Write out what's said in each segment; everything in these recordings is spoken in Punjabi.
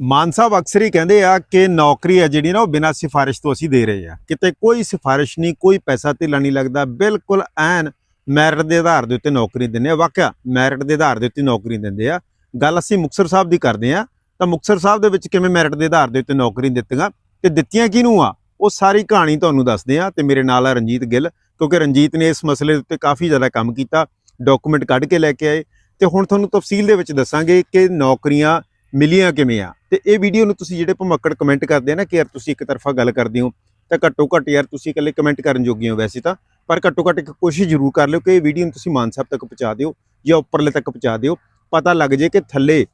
ਮਾਨ ਸਾਹਿਬ ਅਕਸਰ ਹੀ ਕਹਿੰਦੇ ਆ ਕਿ ਨੌਕਰੀ ਆ ਜਿਹੜੀ ਨਾ ਉਹ ਬਿਨਾਂ ਸਿਫਾਰਿਸ਼ ਤੋਂ ਅਸੀਂ ਦੇ ਰਹੇ ਆ। ਕਿਤੇ ਕੋਈ ਸਿਫਾਰਿਸ਼ ਨਹੀਂ, ਕੋਈ ਪੈਸਾ ਧੇਲਾ ਨਹੀਂ ਲੱਗਦਾ, ਬਿਲਕੁਲ ਐਨ ਮੈਰਿਟ ਦੇ ਆਧਾਰ ਦੇ ਉੱਤੇ ਨੌਕਰੀ ਦਿੰਦੇ ਆ। ਵਾਕਿਆ ਮੈਰਿਟ ਦੇ ਆਧਾਰ ਦੇ ਉੱਤੇ ਨੌਕਰੀ ਦਿੰਦੇ ਆ। ਗੱਲ ਅਸੀਂ ਮੁਕਤਸਰ ਸਾਹਿਬ ਦੀ ਕਰਦੇ ਆ। ਤਾਂ ਮੁਕਤਸਰ ਸਾਹਿਬ ਦੇ ਵਿੱਚ ਕਿਵੇਂ ਮੈਰਿਟ ਦੇ ਆਧਾਰ ਦੇ ਉੱਤੇ ਨੌਕਰੀ ਦਿੱਤੀਆਂ ਤੇ ਦਿੱਤੀਆਂ ਕਿਹਨੂੰ ਆ? ਉਹ ਸਾਰੀ ਕਹਾਣੀ ਤੁਹਾਨੂੰ ਦੱਸਦੇ ਆ ਤੇ ਮੇਰੇ ਨਾਲ ਆ ਰਣਜੀਤ ਗਿੱਲ, ਕਿਉਂਕਿ ਰਣਜੀਤ ਨੇ ਇਸ ਮਸਲੇ ਦੇ ਉੱਤੇ ਕਾਫੀ ਜ਼ਿਆਦਾ ਕੰਮ ਕੀਤਾ ਡਾਕੂਮੈਂਟ ਕੱਢ ਕੇ ਲੈ ਕੇ ਆਏ। ਤੇ ਹੁਣ ਤੁਹਾਨੂੰ ਤਫਸੀਲ ਦੇ ਵਿੱਚ ਦੱਸਾਂਗੇ ਕਿ ਨੌਕਰੀਆਂ ਮਿਲੀਆਂ ਕਿਵੇਂ ਆ? ਤੇ ਇਹ ਵੀਡੀਓ ਨੂੰ ਤੁਸੀਂ ਜਿਹੜੇ ਭਮੱਕੜ ਕਮੈਂਟ ਕਰਦੇ ਆ ਨਾ ਕਿ ਯਾਰ ਤੁਸੀਂ ਇੱਕ ਤਰਫਾ ਗੱਲ ਕਰਦੇ ਹੋ, ਤਾਂ ਘੱਟੋ ਘੱਟ ਯਾਰ ਤੁਸੀਂ ਇਕੱਲੇ ਕਮੈਂਟ ਕਰਨ ਜੋਗੇ ਹੋ ਵੈਸੇ ਤਾਂ, ਪਰ ਘੱਟੋ ਘੱਟ ਇੱਕ ਕੋਸ਼ਿਸ਼ ਜ਼ਰੂਰ ਕਰ ਲਿਓ ਕਿ ਇਹ ਵੀਡੀਓ ਨੂੰ ਤੁਸੀਂ ਮਾਨ ਸਾਹਿਬ ਤੱਕ ਪਹੁੰਚਾ ਦਿਓ ਜਾਂ ਉੱਪਰਲੇ ਤੱਕ ਪਹੁੰਚਾ ਦਿਓ। ਪਤਾ ਲੱਗ ਜੇ ਕਿ ਥੱਲੇ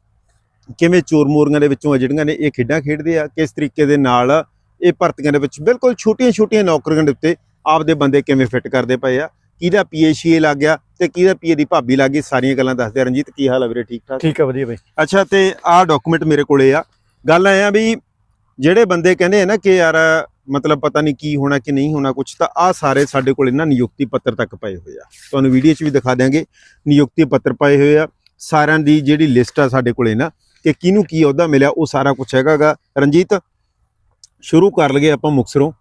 ਕਿਵੇਂ ਚੋਰ ਮੋਰੀਆਂ ਦੇ ਵਿੱਚੋਂ ਆ ਜਿਹੜੀਆਂ ਨੇ ਇਹ ਖੇਡਾਂ ਖੇਡਦੇ ਆ, ਕਿਸ ਤਰੀਕੇ ਦੇ ਨਾਲ ਇਹ ਭਰਤੀਆਂ ਦੇ ਵਿੱਚ ਬਿਲਕੁਲ ਛੋਟੀਆਂ-ਛੋਟੀਆਂ ਨੌਕਰੀਆਂ ਦੇ ਉੱਤੇ ਆਪਦੇ ਬੰਦੇ ਕਿਵੇਂ ਫਿੱਟ ਕਰਦੇ ਪਏ ਆ। ਕਿਹਦਾ ਪੀਏਸੀਏ ਲੱਗ ਗਿਆ ਤੇ ਕਿਹਦਾ ਪੀਏ ਦੀ ਭਾਬੀ ਲੱਗ ਗਈ ਸਾਰੀਆਂ ਗੱਲਾਂ ਦੱਸਦੇ। ਰਣਜੀਤ ਕੀ ਹਾਲ ਆ ਵੀਰੇ ਠੀਕ ਠਾਕ? ਠੀਕ ਆ ਵਧੀਆ ਬਾਈ। ਅੱਛਾ ਤੇ ਆਹ ਡਾਕੂਮੈਂਟ ਮੇਰੇ ਕੋਲੇ ਆ। ਗੱਲ ਐ ਆ ਵੀ ਜਿਹੜੇ ਬੰਦੇ ਕਹਿੰਦੇ ਆ ਨਾ ਕਿ ਯਾਰ ਮਤਲਬ ਪਤਾ ਨਹੀਂ ਕੀ ਹੋਣਾ ਕਿ ਨਹੀਂ ਹੋਣਾ ਕੁਝ ਤਾਂ ਆ ਸਾਰੇ ਸਾਡੇ ਕੋਲ ਇਹਨਾਂ ਨਿਯੁਕਤੀ ਪੱਤਰ ਤੱਕ ਪਏ ਹੋਏ ਆ। ਤੁਹਾਨੂੰ ਵੀਡੀਓ 'ਚ ਵੀ ਦਿਖਾ ਦਿਆਂਗੇ ਨਿਯੁਕਤੀ ਪੱਤਰ ਪਏ ਹੋਏ ਆ। ਸਾਰਿਆਂ ਦੀ ਜਿਹੜੀ ਲਿਸਟ ਆ ਸਾਡੇ ਕੋਲੇ ਨਾ ਕਿ ਕਿਹਨੂੰ ਕੀ ਅਹੁਦਾ ਮਿਲਿਆ ਉਹ ਸਾਰਾ ਕੁਝ ਹੈਗਾਗਾ। ਰਣਜੀਤ ਸ਼ੁਰੂ ਕਰ ਲਈਏ ਆਪਾਂ ਮੁਕਸਰੋਂ। ਹਾਂ,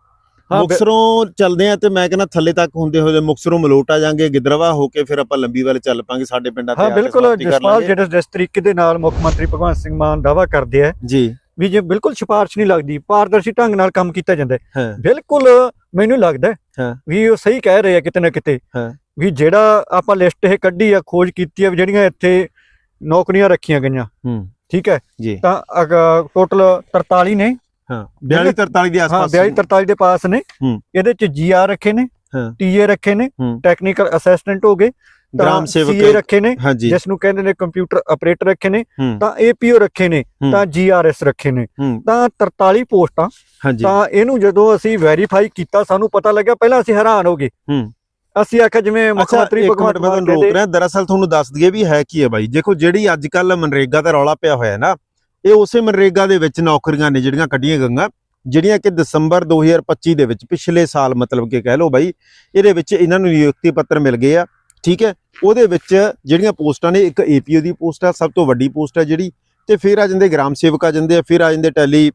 ਮੁਕਸਰੋਂ ਚੱਲਦੇ ਆ ਤੇ ਮੈਂ ਕਹਿੰਦਾ ਥੱਲੇ ਤੱਕ ਹੁੰਦੇ ਹੋਏ ਮੁਕਸਰੋਂ ਮਲੋਟ ਆ ਜਾਾਂਗੇ ਗਿੱਦਰਵਾ ਹੋ ਕੇ ਫਿਰ ਆਪਾਂ ਲੰਬੀ ਵੱਲ ਚੱਲ ਪਾਂਗੇ ਸਾਡੇ ਪਿੰਡਾਂ ਤੇ ਹਾਂ ਬਿਲਕੁਲ ਜਸਪਾਲ। ਜਿਹੜਾ ਜਿਸ ਤਰੀਕੇ ਦੇ ਨਾਲ ਮੁੱਖ ਮੰਤਰੀ ਭਗਵੰਤ ਸਿੰਘ ਮਾਨ ਦਾਵਾ ਕਰਦੇ ਆ ਜੀ ਵੀ ਜੇ ਬਿਲਕੁਲ ਸਿਫਾਰਿਸ਼ ਨਹੀਂ ਲੱਗਦੀ ਪਾਰਦਰਸ਼ੀ ਢੰਗ ਨਾਲ ਕੰਮ ਕੀਤਾ ਜਾਂਦਾ ਹੈ। ਬਿਲਕੁਲ ਮੈਨੂੰ ਲੱਗਦਾ। ਵੀ ਉਹ ਸਹੀ ਕਹਿ ਰਹੇ ਆ ਕਿਤੇ ਨਾ ਕਿਤੇ। ਵੀ ਜਿਹੜਾ ਆਪਾਂ ਲਿਸਟ ਇਹ ਕੱਢੀ ਆ ਖੋਜ ਕੀਤੀ ਆ ਜਿਹੜੀਆਂ ਇੱਥੇ ਨੌਕਰੀਆਂ ਰੱਖੀਆਂ ਗਈਆਂ ਹੂੰ ਠੀਕ ਹੈ ਜੀ ਤਾਂ ਟੋਟਲ 43 ਨੇ ਹਾਂ। 42 43 ਦੇ ਹਾਂ ਆਸ-ਪਾਸ 42 43 ਦੇ ਪਾਸ ਨੇ। ਹੂੰ। ਇਹਦੇ ਚ ਜੀਆਰ ਰੱਖੇ ਨੇ ਹਾਂ। ਟੀਏ ਰੱਖੇ ਨੇ ਹੂੰ। ਟੈਕਨੀਕਲ ਅਸਿਸਟੈਂਟ ਹੋ ਗਏ। ਗ੍ਰਾਮ ਸੇਵਕ ਰੱਖੇ ਨੇ ਜਿਸ ਨੂੰ ਕਹਿੰਦੇ ਨੇ ਕੰਪਿਊਟਰ ਆਪਰੇਟਰ ਰੱਖੇ ਨੇ। ਹੂੰ। ਤਾਂ ਏਪੀਓ ਰੱਖੇ ਨੇ ਹੂੰ। ਤਾਂ ਜੀਆਰਐਸ ਰੱਖੇ ਨੇ। ਹੂੰ। ਤਾਂ 43 ਪੋਸਟਾਂ ਤਾਂ ਇਹਨੂੰ ਜਦੋਂ ਅਸੀਂ ਵੈਰੀਫਾਈ ਕੀਤਾ ਸਾਨੂੰ ਪਤਾ ਲੱਗਿਆ ਪਹਿਲਾਂ ਅਸੀਂ ਹੈਰਾਨ ਹੋ ਗਏ। ਹੂੰ। ਅਸੀਂ ਆਖਿਆ ਜਿਵੇਂ ਮੁੱਖ ਮੰਤਰੀ ਭਗਵੰਤ ਮਾਨ ਰੋਕ ਰਿਹਾ ਦਰਅਸਲ ਤੁਹਾਨੂੰ ਦੱਸ ਦਈਏ ਵੀ ਹੈ ਕੀ ਹੈ ਬਾਈ। ਦੇਖੋ ਜਿਹੜੀ ਅੱਜ ਕੱਲ ਮਨਰੇਗਾ ਦਾ ਰੌਲਾ ਪਿਆ ਹੋਇਆ ਨਾ ਇਹ ਉਸੇ ਮਨਰੇਗਾ ਦੇ ਵਿੱਚ ਨੌਕਰੀਆਂ ਨੇ ਜਿਹੜੀਆਂ ਕੱਢੀਆਂ ਗਈਆਂ, ਜਿਹੜੀਆਂ ਕਿ ਦਸੰਬਰ 2025 ਦੇ ਵਿੱਚ ਪਿਛਲੇ ਸਾਲ ਮਤਲਬ ਕਿ ਕਹਿ ਲਓ ਬਾਈ, ਇਹਦੇ ਵਿੱਚ ਇਹਨਾਂ ਨੂੰ ਨਿਯੁਕਤੀ ਪੱਤਰ ਮਿਲ ਗਏ ਆ, ਠੀਕ ਹੈ? ਉਹਦੇ ਵਿੱਚ ਜਿਹੜੀਆਂ ਪੋਸਟਾਂ ਨੇ, ਇੱਕ ਏਪੀਓ ਦੀ ਪੋਸਟ ਆ, ਸਭ ਤੋਂ ਵੱਡੀ ਪੋਸਟ ਆ ਜਿਹੜੀ, ਤੇ ਫਿਰ ਆ ਜਾਂਦੇ ਗ੍ਰਾਮ ਸੇਵਕ ਆ ਜਾਂਦੇ ਆ, ਫਿਰ ਆ ਜਾਂਦੇ ਟੈਲੀ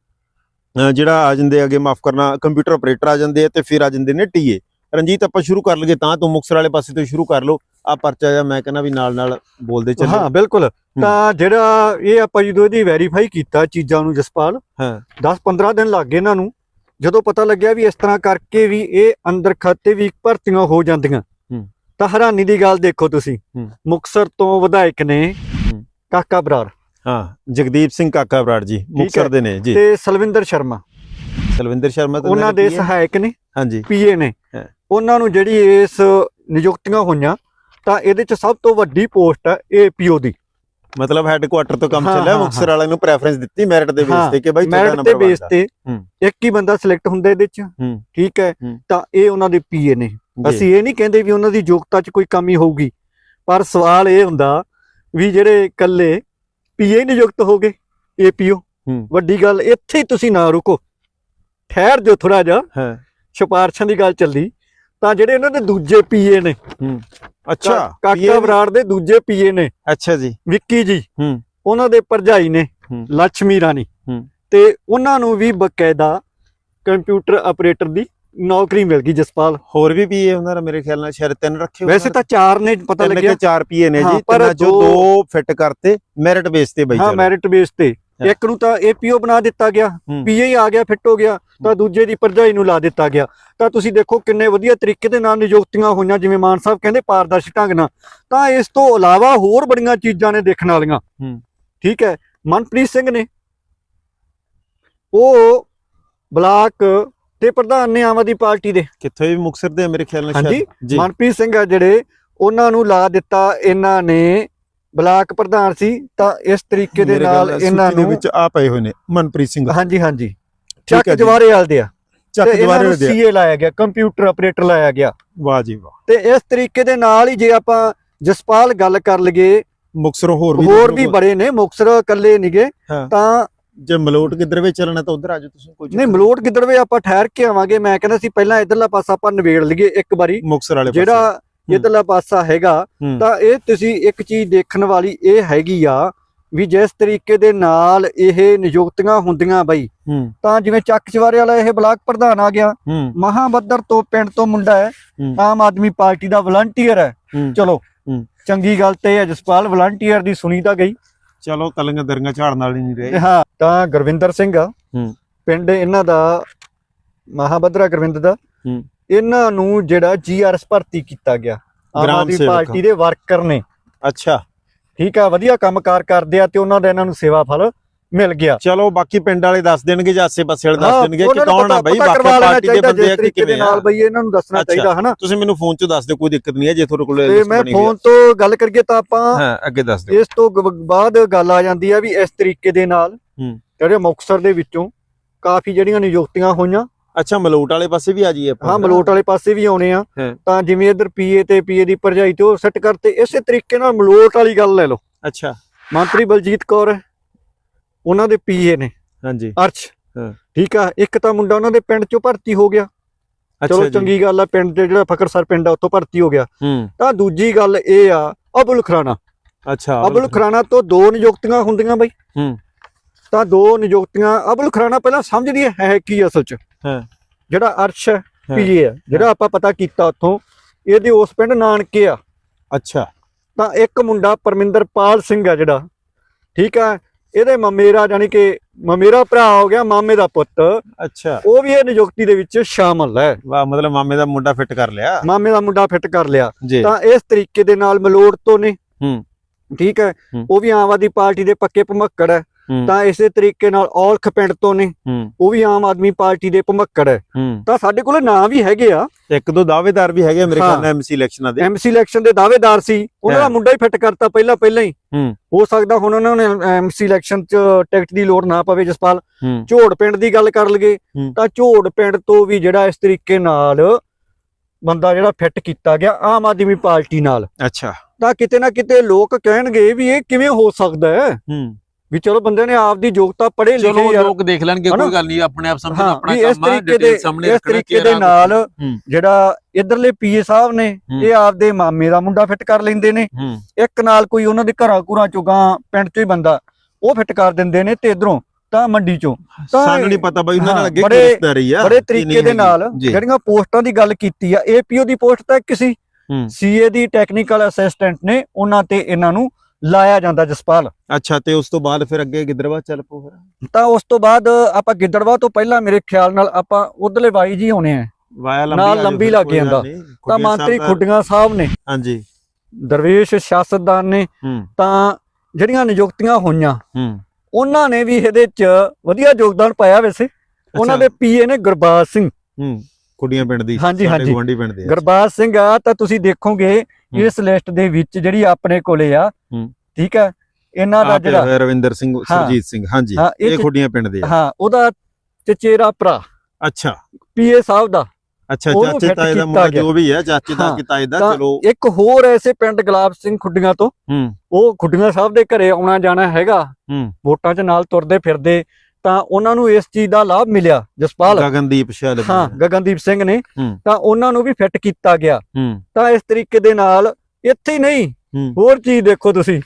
ਜਿਹੜਾ ਆ ਜਾਂਦੇ ਅਗੇ ਮਾਫ ਕਰਨਾ, ਕੰਪਿਊਟਰ ਆਪਰੇਟਰ ਆ ਜਾਂਦੇ ਆ, ਤੇ ਫਿਰ ਆ ਜਾਂਦੇ ਨੇ ਟੀਏ ਰਣਜੀਤ, ਆਪਾਂ ਸ਼ੁਰੂ ਕਰ ਲਈਏ, ਤਾਂ ਤੂੰ ਮੁਕਸਰ ਵਾਲੇ ਪਾਸੇ ਤੋਂ ਸ਼ੁਰੂ ਕਰ ਲਓ। ਆ ਪਰਚਾ ਜਾਂ ਮੈਂ ਕਹਿੰਦਾ ਵੀ ਨਾਲ ਨਾਲ ਬੋਲਦੇ ਚੱਲੇ। ਹਾਂ ਬਿਲਕੁਲ। ਤਾਂ ਜਿਹੜਾ ਇਹ ਆਪਾਂ ਜਦੋਂ ਇਹਦੀ ਵੈਰੀਫਾਈ ਕੀਤਾ ਚੀਜ਼ਾਂ ਨੂੰ ਜਸਪਾਲ ਹਾਂ। 10-15 ਦਿਨ ਲੱਗ ਗਏ ਇਹਨਾਂ ਨੂੰ ਜਦੋਂ ਪਤਾ ਲੱਗਿਆ ਵੀ ਇਸ ਤਰ੍ਹਾਂ ਕਰਕੇ ਵੀ ਇਹ ਅੰਦਰ ਖਾਤੇ ਵੀ ਭਰਤੀਆਂ ਹੋ ਜਾਂਦੀਆਂ। ਤਾਂ ਹੈਰਾਨੀ ਦੀ ਗੱਲ ਦੇਖੋ ਤੁਸੀਂ। ਮੁਕਸਰ ਤੋਂ ਵਿਧਾਇਕ ਨੇ ਕਾਕਾ ਬਰਾੜ। ਹਾਂ ਜਗਦੀਪ ਸਿੰਘ ਕਾਕਾ ਬਰਾੜ ਜੀ ਮੁਕਸਰ ਦੇ ਨੇ ਜੀ। ਤੇ ਸਲਵਿੰਦਰ ਸ਼ਰਮਾ। ਸਲਵਿੰਦਰ ਸ਼ਰਮਾ ਤਾਂ ਉਹਨਾਂ ਦੇ ਸਹਾਇਕ ਨੇ ਹਾਂਜੀ। ਪੀਏ ਨੇ। ਉਹਨਾਂ ਨੂੰ ਜਿਹੜੀ ਇਸ ਨਿਯੁਕਤੀਆਂ ਹੋਈਆਂ ਤਾਂ ਇਹਦੇ ਚ ਸਭ ਤੋਂ ਵੱਡੀ ਪੋਸਟ ਹੈ ਏਪੀਓ ਦੀ। ਮਤਲਬ ਹੈੱਡਕੁਆਟਰ ਤੋਂ ਕੰਮ ਚੱਲਿਆ ਮੁਕਸਰ ਵਾਲਿਆਂ ਨੂੰ ਪ੍ਰੈਫਰੈਂਸ ਦਿੱਤੀ ਮੈਰਿਟ ਦੇ ਬੇਸ ਤੇ ਕਿ ਬਾਈ ਤੁਹਾਡਾ ਮੈਰਿਟ ਨੰਬਰ ਤੇ ਬੇਸ ਤੇ। ਇੱਕ ਹੀ ਬੰਦਾ ਸਿਲੈਕਟ ਹੁੰਦਾ ਇਹਦੇ ਚ। ਠੀਕ ਹੈ। ਤਾਂ ਇਹ ਉਹਨਾਂ ਦੇ ਪੀਏ ਨੇ। ਅਸੀਂ ਇਹ ਨਹੀਂ ਕਹਿੰਦੇ ਵੀ ਉਹਨਾਂ ਦੀ ਯੋਗਤਾ 'ਚ ਕੋਈ ਕਮੀ ਹੋਊਗੀ ਪਰ ਸਵਾਲ ਇਹ ਹੁੰਦਾ ਵੀ ਜਿਹੜੇ ਇਕੱਲੇ ਪੀਏ ਨਿਯੁਕਤ ਹੋ ਗਏ ਏਪੀਓ। ਵੱਡੀ ਗੱਲ ਇੱਥੇ ਹੀ ਤੁਸੀਂ ਨਾ ਰੁਕੋ। ਠਹਿਰ ਜਾਓ ਥੋੜਾ ਜਿਹਾ। ਹਾਂ। ਸਿਫਾਰਸ਼ਾਂ ਦੀ ਗੱਲ ਚੱਲੀ। ਤਾਂ ਜਿਹੜੇ ਇਹਨਾਂ ਦੇ ਦੂਜੇ ਪੀਏ ਨੇ ਅੱਛਾ ਕਾਕਾ ਬਰਾੜ ਦੇ ਦੂਜੇ ਪੀਏ ਨੇ ਅੱਛਾ ਜੀ ਵਿੱਕੀ ਜੀ ਹੂੰ। ਉਹਨਾਂ ਦੇ ਭਰਜਾਈ ਨੇ ਹੂੰ। ਲక్ష్ਮੀ ਰਾਣੀ ਹੂੰ। ਤੇ ਉਹਨਾਂ ਨੂੰ ਵੀ ਬਕਾਇਦਾ ਕੰਪਿਊਟਰ ਆਪਰੇਟਰ ਦੀ ਨੌਕਰੀ ਮਿਲ ਗਈ ਜਸਪਾਲ ਹੋਰ ਵੀ ਪੀਏ ਉਹਨਾਂ ਦਾ ਮੇਰੇ ਖਿਆਲ ਨਾਲ ਸ਼ਾਇਦ ਤਿੰਨ ਰੱਖੇ ਵੈਸੇ ਤਾਂ ਚਾਰ ਨੇ ਪਤਾ ਲੱਗਿਆ ਚਾਰ ਪੀਏ ਨੇ ਹਾਂ, ਜੀ ਪਰ ਚੋਂ ਦੋ- ਫਿੱਟ ਕਰਤੇ ਮੈਰਿਟ ਬੇਸ ਤੇ ਬਈ ਹਾਂ। ਮੈਰਿਟ ਬੇਸ ਤੇ ਹਾਂ। ਇੱਕ ਨੂੰ ਤਾਂ ਏਪੀਓ ਬਣਾ ਦਿੱਤਾ ਗਿਆ। ਪੀਏ ਹੀ ਆ ਗਿਆ ਫਿੱਟ ਹੋ ਗਿਆ ਤਾਂ ਦੂਜੇ ਦੀ ਭਰਜਾਈ ਨੂੰ ਲਾ ਦਿੱਤਾ ਗਿਆ। ਤਾਂ ਤੁਸੀਂ ਦੇਖੋ ਕਿੰਨੇ ਵਧੀਆ ਤਰੀਕੇ ਦੇ ਨਾਲ ਨਿਯੁਕਤੀਆਂ ਹੋਈਆਂ ਜਿਵੇਂ ਮਾਨ ਸਾਹਿਬ ਕਹਿੰਦੇ ਪਾਰਦਰਸ਼ੀ ਢੰਗ ਨਾਲ। ਤਾਂ ਇਸ ਤੋਂ ਇਲਾਵਾ ਹੋਰ ਬੜੀਆਂ ਚੀਜ਼ਾਂ ਨੇ ਦੇਖਣ ਵਾਲੀਆਂ। ਠੀਕ ਹੈ ਮਨਪ੍ਰੀਤ ਸਿੰਘ ਨੇ। ਉਹ ਬਲਾਕ ਤੇ ਪ੍ਰਧਾਨ ਨੇ ਆਮ ਆਦਮੀ ਪਾਰਟੀ ਦੇ। ਕਿੱਥੋਂ ਵੀ ਮੁਕਸਰ ਦੇ ਮੇਰੇ ਖਿਆਲ ਨਾਲ ਹਾਂਜੀ, ਮਨਪ੍ਰੀਤ ਸਿੰਘ ਆ ਜਿਹੜੇ ਉਹਨਾਂ ਨੂੰ ਲਾ ਦਿੱਤਾ ਇਹਨਾਂ ਨੇ ਬਲਾਕ ਪ੍ਰਧਾਨ ਸੀ ਤਾਂ ਇਸ ਤਰੀਕੇ ਦੇ ਨਾਲ ਇਹਨਾਂ ਨੂੰ ਵਿੱਚ ਆ ਪਏ ਹੋਏ ਨੇ ਮਨਪ੍ਰੀਤ ਸਿੰਘ। ਹਾਂਜੀ ਹਾਂਜੀ। ਚੱਕ। ਜਵਾਰੇ ਵਾਲ ਦੇ ਆ। ਚੱਕ ਦੁਬਾਰੇ ਨੂੰ ਦੇ ਸੀਏ ਲਾਇਆ ਗਿਆ ਕੰਪਿਊਟਰ ਆਪਰੇਟਰ ਲਾਇਆ ਗਿਆ। ਵਾਹ ਜੀ ਵਾਹ। ਤੇ ਇਸ ਤਰੀਕੇ ਦੇ ਨਾਲ ਹੀ ਜੇ ਆਪਾਂ ਜਸਪਾਲ ਗੱਲ ਕਰ ਲਈਏ ਮੁਕਸਰੋਂ ਹੋਰ ਵੀ ਹੋਰ ਵੀ ਬੜੇ ਨੇ ਮੁਕਸਰ ਇਕੱਲੇ ਹਾਂ। ਤਾਂ ਜੇ ਮਲੋਟ ਕਿੱਧਰ ਵੇ ਚੱਲਣਾ ਤਾਂ ਉਧਰ ਆਜੋ ਤੁਸੀਂ ਕੋਈ ਨਹੀਂ ਮਲੋਟ ਗਿੱਦੜਵੇ ਆਪਾਂ ਠਹਿਰ ਕੇ ਆਵਾਂਗੇ। ਮੈਂ ਕਹਿੰਦਾ ਸੀ ਪਹਿਲਾਂ ਇਧਰਲਾ ਪਾਸਾ ਆਪਾਂ ਨਵੇੜ ਲਈਏ ਇੱਕ ਵਾਰੀ। ਮੁਕਸਰ ਵਾਲੇ ਜਿਹੜਾ। ਇਧਰਲਾ ਪਾਸਾ ਹੈਗਾ। ਤਾਂ ਇਹ ਤੁਸੀਂ ਇੱਕ ਚੀਜ਼ ਦੇਖਣ ਵਾਲੀ ਇਹ ਹੈਗੀ ਆ ਵੀ ਜਿਸ ਤਰੀਕੇ ਦੇ ਨਾਲ ਇਹ ਨਿਯੁਕਤੀਆਂ ਹੁੰਦੀਆਂ ਬਈ ਤਾਂ ਜਿਵੇਂ ਚੱਕ ਚਵਾਰੇ ਵਾਲਾ ਇਹ ਬਲਾਕ ਪ੍ਰਧਾਨ ਆ ਗਿਆ ਮਹਾਬੱਦਰ ਤੋਂ ਪਿੰਡ ਤੋਂ ਮੁੰਡਾ ਹੈ। ਆਮ ਆਦਮੀ ਪਾਰਟੀ ਦਾ ਵਲੰਟੀਅਰ ਹੈ। ਚਲੋ। ਚੰਗੀ ਗੱਲ ਤੇ ਹੈ ਜਸਪਾਲ ਵਲੰਟੀਅਰ ਦੀ ਸੁਣੀ ਤਾਂ ਗਈ ਚਲੋ ਕਲੀਆਂ ਦਰੀਆਂ ਝਾੜਨ ਵਾਲੀ ਨਹੀਂ ਰਹੇ ਹਾਂ ਤਾਂ ਗੁਰਵਿੰਦਰ ਸਿੰਘ। ਪਿੰਡ ਇਹਨਾਂ ਦਾ ਮਹਾਬਦਰਾ ਗੁਰਵਿੰਦਰ ਦਾ। ਇਹਨਾਂ ਨੂੰ ਜਿਹੜਾ ਜੀਆਰਐਸ ਭਰਤੀ ਕੀਤਾ ਗਿਆ ਆਮ ਗ੍ਰਾਮ ਆਦਮੀ ਸੇਵਕ। ਪਾਰਟੀ ਦੇ ਵਰਕਰ ਨੇ ਅੱਛਾ ਠੀਕ ਆ ਵਧੀਆ ਕੰਮਕਾਰ ਕਰਦੇ ਆ ਤੇ ਉਹਨਾਂ ਦਾ ਇਹਨਾਂ ਨੂੰ ਸੇਵਾ ਫਲ ਮਿਲ ਗਿਆ ਚਲੋ ਬਾਕੀ ਪਿੰਡ ਵਾਲੇ ਦੱਸ ਦੇਣਗੇ ਜਾਂ ਆਸੇ-ਪਾਸੇ ਵਾਲੇ ਦੱਸ ਹਾਂ, ਦੇਣਗੇ ਕਿ ਉਹਨਾਂ ਨੂੰ ਕੌਣ ਆ ਪਤਾ- ਬਈ ਪਤਾ ਬਾਕੀ ਕਰਵਾ ਲੈਣਾ ਪਾਰਟੀ ਦੇ ਚਾਹੀਦਾ ਬੰਦੇ ਆ ਜਿਸ ਕਿ ਤਰੀਕੇ ਦੇ ਕਿਵੇਂ ਨਾਲ ਆ ਬਈ ਇਹਨਾਂ ਨੂੰ ਦੱਸਣਾ ਅੱਛਾ। ਚਾਹੀਦਾ ਹਨਾ ਤੁਸੀਂ ਮੈਨੂੰ ਫੋਨ 'ਚ ਦੱਸ ਦਿਓ ਕੋਈ ਦਿੱਕਤ ਨਹੀਂ ਹੈ ਜੇ ਤੁਹਾਡੇ ਕੋਲ ਤੇ list ਮੈਂ ਬਣੀ ਹੋਈ ਆ। ਫੋਨ ਤੋਂ ਗੱਲ ਕਰੀਏ ਤਾਂ ਆਪਾਂ ਹਾਂ ਅੱਗੇ ਦੱਸ ਦਿਓ ਇਸ ਤੋਂ ਗ- ਬਾਅਦ ਗੱਲ ਆ ਜਾਂਦੀ ਆ ਵੀ ਇਸ ਤਰੀਕੇ ਦੇ ਨਾਲ ਹੂੰ। ਜਿਹੜੇ ਮੁਕਤਸਰ ਦੇ ਵਿੱਚੋਂ ਕਾਫੀ ਜਿਹੜੀਆਂ ਨਿਯੁਕਤੀਆਂ ਹੋਈਆਂ ਅੱਛਾ ਮਲੋਟ ਵਾਲੇ ਪਾਸੇ ਵੀ ਆ ਜਾਈਏ ਆਪਾਂ। ਹਾਂ ਮਲੋਟ ਵਾਲੇ ਪਾਸੇ ਵੀ ਆਉਣੇ ਆ। ਤਾਂ ਜਿਵੇਂ ਇਧਰ ਪੀਏ ਤੇ ਪੀਏ ਦੀ ਭਰਜਾਈ ਤੇ ਉਹ ਸੈੱਟ ਕਰਤੇ ਇਸੇ ਤਰੀਕੇ ਨਾਲ ਮਲੋਟ ਵਾਲੀ ਗੱਲ ਲੈ ਲਓ। ਅੱਛਾ। ਮੰਤਰੀ ਬਲਜੀਤ ਕੌਰ ਉਹਨਾਂ ਦੇ ਪੀਏ ਨੇ। ਹਾਂਜੀ। ਅਰਸ਼। ਠੀਕ ਆ ਇੱਕ ਤਾਂ ਮੁੰਡਾ ਉਹਨਾਂ ਦੇ ਪਿੰਡ ਚੋਂ ਭਰਤੀ ਹੋ ਗਿਆ। ਚਲੋ ਚੰਗੀ ਗੱਲ ਆ ਪਿੰਡ ਦੇ ਜਿਹੜਾ ਫਕਰਸਰ ਪਿੰਡ ਆ ਉੱਥੋਂ ਭਰਤੀ ਹੋ ਗਿਆ। ਤਾਂ ਦੂਜੀ ਗੱਲ ਇਹ ਆ ਅਬੁਲ ਖਰਾਣਾ। ਅੱਛਾ ਅਬੁਲ ਖਰਾਣਾ ਤੋਂ ਦੋ ਨਿਯੁਕਤੀਆਂ ਹੁੰਦੀਆਂ ਬਈ। ਹੂੰ। ਤਾਂ ਦੋ ਨਿਯੁਕਤੀਆਂ ਅਬੁਲ ਖਰਾਣਾ ਪਹਿਲਾਂ ਸਮਝਦੀ ਹੈ ਕੀ ਅਸਲ ਚ। ਹਾਂ। ਜਿਹੜਾ ਅਰਸ਼ ਹੈ। ਹਾਂ। ਪੀਏ ਆ ਜਿਹੜਾ ਆਪਾਂ ਪਤਾ ਕੀਤਾ ਉੱਥੋਂ ਇਹਦੇ ਉਸ ਪਿੰਡ ਨਾਨਕੇ ਆ। ਅੱਛਾ। ਤਾਂ ਇੱਕ ਮੁੰਡਾ ਪਰਮਿੰਦਰਪਾਲ ਸਿੰਘ ਆ ਜਿਹੜਾ ਠੀਕ ਆ ਇਹਦੇ ਮਮੇਰਾ ਜਾਨੀ ਕਿ ਮਮੇਰਾ ਭਰਾ ਹੋ ਗਿਆ ਮਾਮੇ ਦਾ ਪੁੱਤ। ਅੱਛਾ। ਉਹ ਵੀ ਇਹ ਨਿਯੁਕਤੀ ਦੇ ਵਿੱਚ ਸ਼ਾਮਲ ਹੈ। ਵਾਹ ਮਤਲਬ ਮਾਮੇ ਦਾ ਮੁੰਡਾ ਫਿੱਟ ਕਰ ਲਿਆ। ਮਾਮੇ ਦਾ ਮੁੰਡਾ ਫਿੱਟ ਕਰ ਲਿਆ। ਤਾਂ ਇਸ ਤਰੀਕੇ ਦੇ ਨਾਲ ਮਲੋੜ ਤੋਂ ਨੇ। ਹੂੰ। ਠੀਕ ਹੈ। ਹੂੰ। ਉਹ ਵੀ ਆਮ ਆਦਮੀ ਪਾਰਟੀ ਦੇ ਪੱਕੇ ਭਮੱਕੜ ਹੈ ਹੂੰ। ਤਾਂ ਇਸੇ ਤਰੀਕੇ ਨਾਲ ਔਲਖ ਪਿੰਡ ਤੋਂ ਨੇ ਉਹ ਵੀ ਆਮ ਆਦਮੀ ਪਾਰਟੀ ਦੇ ਭਮੱਕੜ ਹੈ। ਤਾਂ ਸਾਡੇ ਕੋਲੇ ਨਾਂ ਵੀ ਹੈਗੇ ਆ। ਇੱਕ ਦੋ ਦਾਅਵੇਦਾਰ ਵੀ ਹੈਗੇ ਮੇਰੇ ਖਿਆਲ। ਨਾਲ ਐਮਸੀ ਇਲੈਕਸ਼ਨਾਂ ਦੇ। ਐਮਸੀ ਇਲੈਕਸ਼ਨ ਦੇ ਦਾਅਵੇਦਾਰ ਸੀ। ਉਹਨਾਂ ਦਾ। ਮੁੰਡਾ ਹੀ ਫਿੱਟ ਕਰਤਾ ਪਹਿਲਾਂ ਪਹਿਲਾਂ ਹੀ। ਹੂੰ। ਸਕਦਾ ਹੁਣ ਉਹਨਾਂ ਨੇ ਐਮਸੀ ਇਲੈਕਸ਼ਨ 'ਚ ਟਿਕਟ ਦੀ ਲੋੜ ਨਾ ਪਵੇ ਜਸਪਾਲ। ਝੋੜ ਪਿੰਡ ਦੀ ਗੱਲ ਕਰ ਹੂੰ। ਤਾਂ ਝੋੜ ਪਿੰਡ ਤੋਂ ਵੀ ਜਿਹੜਾ ਇਸ ਤਰੀਕੇ ਨਾਲ ਬੰਦਾ ਜਿਹੜਾ ਫਿੱਟ ਕੀਤਾ ਗਿਆ ਆਮ ਆਦਮੀ ਪਾਰਟੀ ਨਾਲ। ਅੱਛਾ। ਤਾਂ ਕਿਤੇ ਨਾ ਕਿਤੇ ਲੋਕ ਕਹਿਣਗੇ ਵੀ ਇਹ ਕਿਵੇਂ ਹੋ ਸਕਦਾ ਹੈ? ਹੂੰ। ਵੀ ਚਲੋ ਬੰਦੇ ਨੇ ਆਪਦੀ ਯੋਗਤਾ ਪੜ੍ਹੇ ਚਲੋ ਲਿਖੇ ਯਾਰ ਲੋਕ ਦੇਖ ਲੈਣਗੇ? ਕੋਈ ਗੱਲ ਨਹੀਂ ਆਪਣੇ ਆਪ ਸਮਝਣਾ ਹਾਂ ਆਪਣਾ ਕੰਮ ਆ ਡਿਟੇਲ ਸਾਹਮਣੇ ਇਸ ਤਰੀਕੇ ਦੇ ਨਾਲ। ਜਿਹੜਾ ਇਧਰਲੇ ਪੀਏ ਸਾਹਿਬ ਨੇ। ਇਹ ਆਪਦੇ ਮਾਮੇ ਦਾ ਮੁੰਡਾ ਫਿੱਟ ਕਰ ਲੈਂਦੇ ਨੇ ਇੱਕ ਨਾਲ ਕੋਈ ਉਹਨਾਂ ਦੇ ਘਰਾਂ ਘੁਰਾਂ ਚੋਂ ਪਿੰਡ ਚੋਂ ਹੀ ਬੰਦਾ ਉਹ ਫਿੱਟ ਕਰ ਦਿੰਦੇ ਨੇ ਤੇ ਇਧਰੋਂ ਤਾਂ ਮੰਡੀ ਚੋਂ ਸਾਨੂੰ ਨਹੀਂ ਪਤਾ ਬਈ ਉਹਨਾਂ ਨਾਲ ਅੱਗੇ ਕੀ ਰਿਸ਼ਤੇਦਾਰੀ ਆ ਬੜੇ ਤਰੀਕੇ ਦੇ। ਨਾਲ ਜਿਹੜੀਆਂ ਪੋਸਟਾਂ ਦੀ ਗੱਲ ਕੀਤੀ ਆ ਏਪੀਓ ਦੀ ਪੋਸਟ ਤਾਂ ਇੱਕ ਸੀ। ਸੀਏ ਦੀ ਟੈਕਨੀਕਲ ਅਸਿਸਟੈਂਟ ਨੇ ਉਹਨਾਂ ਤੇ ਇਹਨਾਂ ਨੂੰ ਲਾਇਆ ਜਾਂਦਾ ਜਸਪਾਲ। ਅੱਛਾ ਤੇ ਉਸ ਤੋਂ ਬਾਅਦ ਫਿਰ ਅੱਗੇ ਗਿੱਦੜਵਾ ਚੱਲ ਪੋ ਫਿਰ? ਤਾਂ ਉਸ ਤੋਂ ਬਾਅਦ ਆਪਾਂ ਗਿੱਦੜਵਾ ਤੋਂ ਪਹਿਲਾਂ ਮੇਰੇ ਖਿਆਲ ਨਾਲ ਆਪਾਂ ਉਧਰਲੇ ਬਾਈ ਜੀ ਹੋਣੇ ਆ। ਵਾਇਆ ਲੰਬੀ ਨਾਲ ਲੰਬੀ ਲੱਗ ਜਾਂਦਾ। ਤਾਂ ਮੰਤਰੀ ਖੁੱਡੀਆਂ ਸਾਹਿਬ ਨੇ। ਹਾਂਜੀ। ਦਰਵੇਸ਼ ਸਿਆਸਤਦਾਨ ਨੇ। ਤਾਂ ਜਿਹੜੀਆਂ ਨਿਯੁਕਤੀਆਂ ਹੋਈਆਂ ਹੂੰ। ਉਹਨਾਂ ਨੇ ਵੀ ਇਹਦੇ 'ਚ ਵਧੀਆ ਯੋਗਦਾਨ ਪਾਇਆ ਵੈਸੇ। ਉਹਨਾਂ ਦੇ ਪੀਏ ਨੇ ਗੁਰਬਾਜ ਸਿੰਘ। ਹੂੰ। ਕੁੜੀਆਂ ਪਿੰਡ ਦੀ ਹਾਂਜੀ, ਸਾਡੇ ਹਾਂਜੀ। ਪਿੰਡ ਦੇ। ਗੁਰਬਾਜ ਸਿੰਘ ਆ ਤਾਂ ਤੁਸੀਂ ਦੇਖੋਗੇ ਇਸ ਲਿਸਟ ਦੇ ਵਿੱਚ ਜਿਹੜੀ ਆਪਣੇ ਕੋਲੇ ਆ। ਠੀਕ ਹੈ? ਇਹਨਾਂ ਦਾ ਜਿਹੜਾ ਰਵਿੰਦਰ ਸਿੰਘ। ਸੁਰਜੀਤ ਸਿੰਘ ਹਾਂਜੀ। ਇਹ ਖੁੱਡੀਆਂ ਪਿੰਡ ਦੇ ਹਾਂ ਉਹਦਾ ਚਚੇਰਾ ਭਰਾ। ਅੱਛਾ। ਪੀਏ ਸਾਹਿਬ ਦਾ। ਅੱਛਾ ਚਾਚੇ ਤਾਏ ਦਾ ਮੁੰਡਾ। ਜੋ ਵੀ ਹੈ ਚਾਚੇ ਦਾ ਕਿ ਤਾਏ ਦਾ ਚਲੋ। ਇੱਕ ਹੋਰ ਐਸੇ ਪਿੰਡ ਗੁਲਾਬ ਸਿੰਘ ਖੁੱਡੀਆਂ ਤੋਂ। ਹੂੰ। ਉਹ ਖੁੱਡੀਆਂ ਸਾਹਿਬ ਦੇ ਘਰੇ ਆਉਣਾ ਜਾਣਾ ਹੈਗਾ। ਹੂੰ। ਵੋਟਾਂ 'ਚ ਨਾਲ ਤੁਰਦੇ ਫਿਰਦੇ। ਤਾਂ ਉਹਨਾਂ ਨੂੰ ਇਸ ਚੀਜ਼ ਦਾ ਲਾਭ ਮਿਲਿਆ ਜਸਪਾਲ। ਗਗਨਦੀਪ ਸ਼ਾਹ ਹਾਂ ਗਗਨਦੀਪ ਸਿੰਘ ਨੇ। ਤਾਂ ਉਹਨਾਂ ਨੂੰ ਵੀ ਫਿੱਟ ਕੀਤਾ ਗਿਆ। ਤਾਂ ਇਸ ਤਰੀਕੇ ਦੇ ਨਾਲ ਇੱਥੇ ਹੀ ਨਹੀਂ ਹੋਰ ਚੀਜ਼ ਦੇਖੋ ਤੁਸੀਂ।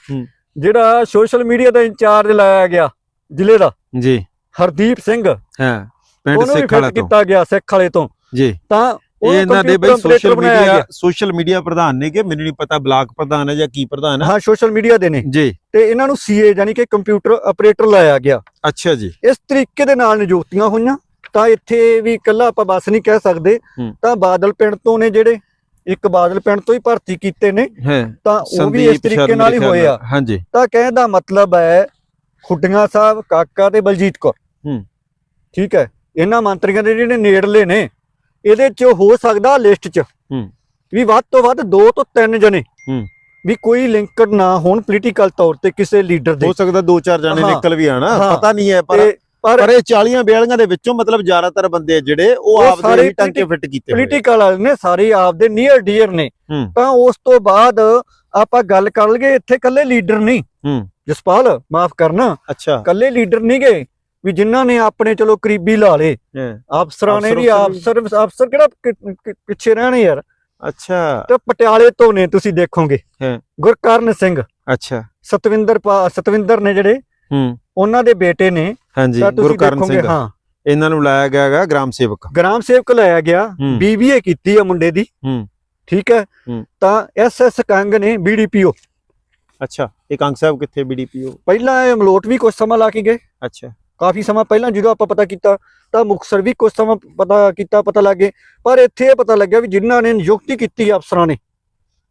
ਜਿਹੜਾ ਸੋਸ਼ਲ ਮੀਡੀਆ ਦਾ ਇੰਚਾਰਜ ਲਾਇਆ ਗਿਆ ਜ਼ਿਲ੍ਹੇ ਦਾ। ਜੀ। ਹਰਦੀਪ ਸਿੰਘ। ਹਾਂ ਪਿੰਡ ਸਿੱਖ ਵਾਲਾ ਤੋਂ। ਕੀਤਾ ਗਿਆ ਸਿੱਖ ਵਾਲੇ ਤੋਂ। ਜੀ। ਤਾਂ ਇਹ ਇਹਨਾਂ ਦੇ ਬਈ ਸੋਸ਼ਲ ਮੀਡੀਆ। ਸੋਸ਼ਲ ਮੀਡੀਆ ਪ੍ਰਧਾਨ ਨੇ ਕਿ ਮੈਨੂੰ ਨਹੀਂ ਪਤਾ ਬਲਾਕ ਪ੍ਰਧਾਨ ਹੈ ਜਾਂ ਕੀ ਪ੍ਰਧਾਨ ਹੈ। ਹਾਂ ਸੋਸ਼ਲ ਮੀਡੀਆ ਦੇ ਨੇ। ਜੀ। ਤੇ ਇਹਨਾਂ ਨੂੰ ਸੀਏ ਯਾਨੀ ਕਿ ਕੰਪਿਊਟਰ ਆਪਰੇਟਰ ਲਾਇਆ ਗਿਆ ਅੱਛਾ ਜੀ ਇਸ ਤਰੀਕੇ ਦੇ ਨਾਲ ਨਿਯੁਕਤੀਆਂ ਹੋਈਆਂ ਤਾਂ ਇੱਥੇ ਵੀ ਇਕੱਲਾ ਆਪਾਂ ਬਸ ਨਹੀਂ ਕਹਿ ਸਕਦੇ। ਤਾਂ ਬਾਦਲ ਪਿੰਡ ਤੋਂ ਨੇ ਜਿਹੜੇ ਇੱਕ ਬਾਦਲ ਪਿੰਡ ਤੋਂ ਹੀ ਭਰਤੀ ਕੀਤੇ ਨੇ ਤਾਂ ਉਹ ਵੀ ਇਸ ਤਰੀਕੇ ਨਾਲ ਹੀ ਹੋਏ ਆ ਹਾਂਜੀ ਤਾਂ ਕਹਿਣ ਦਾ ਮਤਲਬ ਹੈ ਖੁੱਡੀਆਂ ਸਾਹਿਬ ਕਾਕਾ ਤੇ ਬਲਜੀਤ ਕੌਰ ਹੂੰ। ਠੀਕ ਹੈ ਇਹਨਾਂ ਮੰਤਰੀਆਂ ਦੇ ਜਿਹੜੇ ਨੇੜਲੇ ਨੇ ਇਹਦੇ ਚ ਹੋ ਸਕਦਾ ਲਿਸਟ ਚ ਹੂੰ। ਵੀ ਵੱਧ ਤੋਂ ਵੱਧ ਦੋ ਤੋਂ ਤਿੰਨ ਜਣੇ ਹੂੰ। ਵੀ ਕੋਈ ਲਿੰਕਡ ਨਾ ਹੋਣ ਪੋਲੀਟੀਕਲ ਤੌਰ ਤੇ ਕਿਸੇ ਲੀਡਰ ਦੇ ਹੋ ਸਕਦਾ ਦੋ ਚਾਰ ਜਾਣੇ। ਨਿਕਲ ਵੀ ਆਣਾ। ਪਤਾ ਨਹੀਂ ਹੈ ਪਰ ਪਰ ਇਹ 40 42 ਦੇ ਵਿੱਚੋਂ ਮਤਲਬ ਜ਼ਿਆਦਾਤਰ ਬੰਦੇ ਜਿਹੜੇ ਉਹ ਆਪਦੇ ਹੀ ਟੰਕੇ ਫਿੱਟ ਕੀਤੇ। ਪੋਲੀਟੀਕਲ ਵਾਲੇ ਨੇ ਸਾਰੇ ਆਪਦੇ ਨੀਅਰ ਡੀਅਰ ਨੇ। ਤਾਂ ਉਸ ਤੋਂ ਬਾਅਦ ਆਪਾਂ ਗੱਲ ਕਰ ਲਈਏ ਇੱਥੇ ਕੱਲੇ ਲੀਡਰ ਨਹੀਂ। ਜਸਪਾਲ ਮਾਫ ਕਰਨਾ ਅੱਛਾ ਕੱਲੇ ਲੀਡਰ ਨਹੀਂ ਗਏ ਵੀ ਜਿਨ੍ਹਾਂ ਨੇ ਆਪਣੇ ਚਲੋ ਕਰੀਬੀ ਲਾ ਲੇ। ਅਫਸਰਾਂ ਨੇ ਵੀ ਅਫਸਰ ਅਫਸਰ ਕਿਹੜਾ ਪਿੱਛੇ ਰਹਿਣੇ ਯਾਰ ਅੱਛਾ। ਤੇ ਪਟਿਆਲੇ ਤੋਂ ਨੇ ਤੁਸੀਂ ਦੇਖੋਗੇ। ਹਾਂ। ਗੁਰਕਰਨ ਸਿੰਘ। ਅੱਛਾ। ਸਤਵਿੰਦਰ ਸਤਵਿੰਦਰ ਨੇ ਜਿਹੜੇ ਹੂੰ। ਉਹਨਾਂ ਦੇ ਬੇਟੇ ਨੇ ਹਾਂਜੀ ਗੁਰਕਰਨ ਸਿੰਘ। ਹਾਂ। ਇਹਨਾਂ ਨੂੰ ਲਾਇਆ ਗਿਆ ਹੈਗਾ ਗ੍ਰਾਮ ਸੇਵਕ। ਗ੍ਰਾਮ ਸੇਵਕ ਲਾਇਆ ਗਿਆ। ਬੀਬੀਏ ਕੀਤੀ ਆ ਮੁੰਡੇ ਦੀ। ਹੂੰ। ਠੀਕ ਹੈ। ਹੂੰ। ਤਾਂ ਐਸਐਸ ਕੰਗ ਨੇ ਬੀਡੀਪੀਓ ਅੱਛਾ ਇਹ ਕੰਗ ਸਾਹਿਬ ਕਿੱਥੇ ਬੀਡੀਪੀਓ ਪਹਿਲਾਂ ਇਹ ਮਲੋਟ ਵੀ ਕੁਝ ਸਮਾਂ ਲਾ ਕੇ ਗਏ। ਅੱਛਾ। ਕਾਫੀ ਸਮਾਂ ਪਹਿਲਾਂ ਜਦੋਂ ਆਪਾਂ ਪਤਾ ਕੀਤਾ, ਤਾਂ ਮੁਕਤਸਰ ਵੀ ਕੁਝ ਸਮਾਂ ਪਤਾ ਕੀਤਾ, ਪਤਾ ਲੱਗੇ ਪਰ ਇੱਥੇ ਇਹ ਪਤਾ ਲੱਗਿਆ ਵੀ ਜਿਨ੍ਹਾਂ ਨੇ ਨਿਯੁਕਤੀ ਕੀਤੀ ਅਫਸਰਾਂ ਨੇ,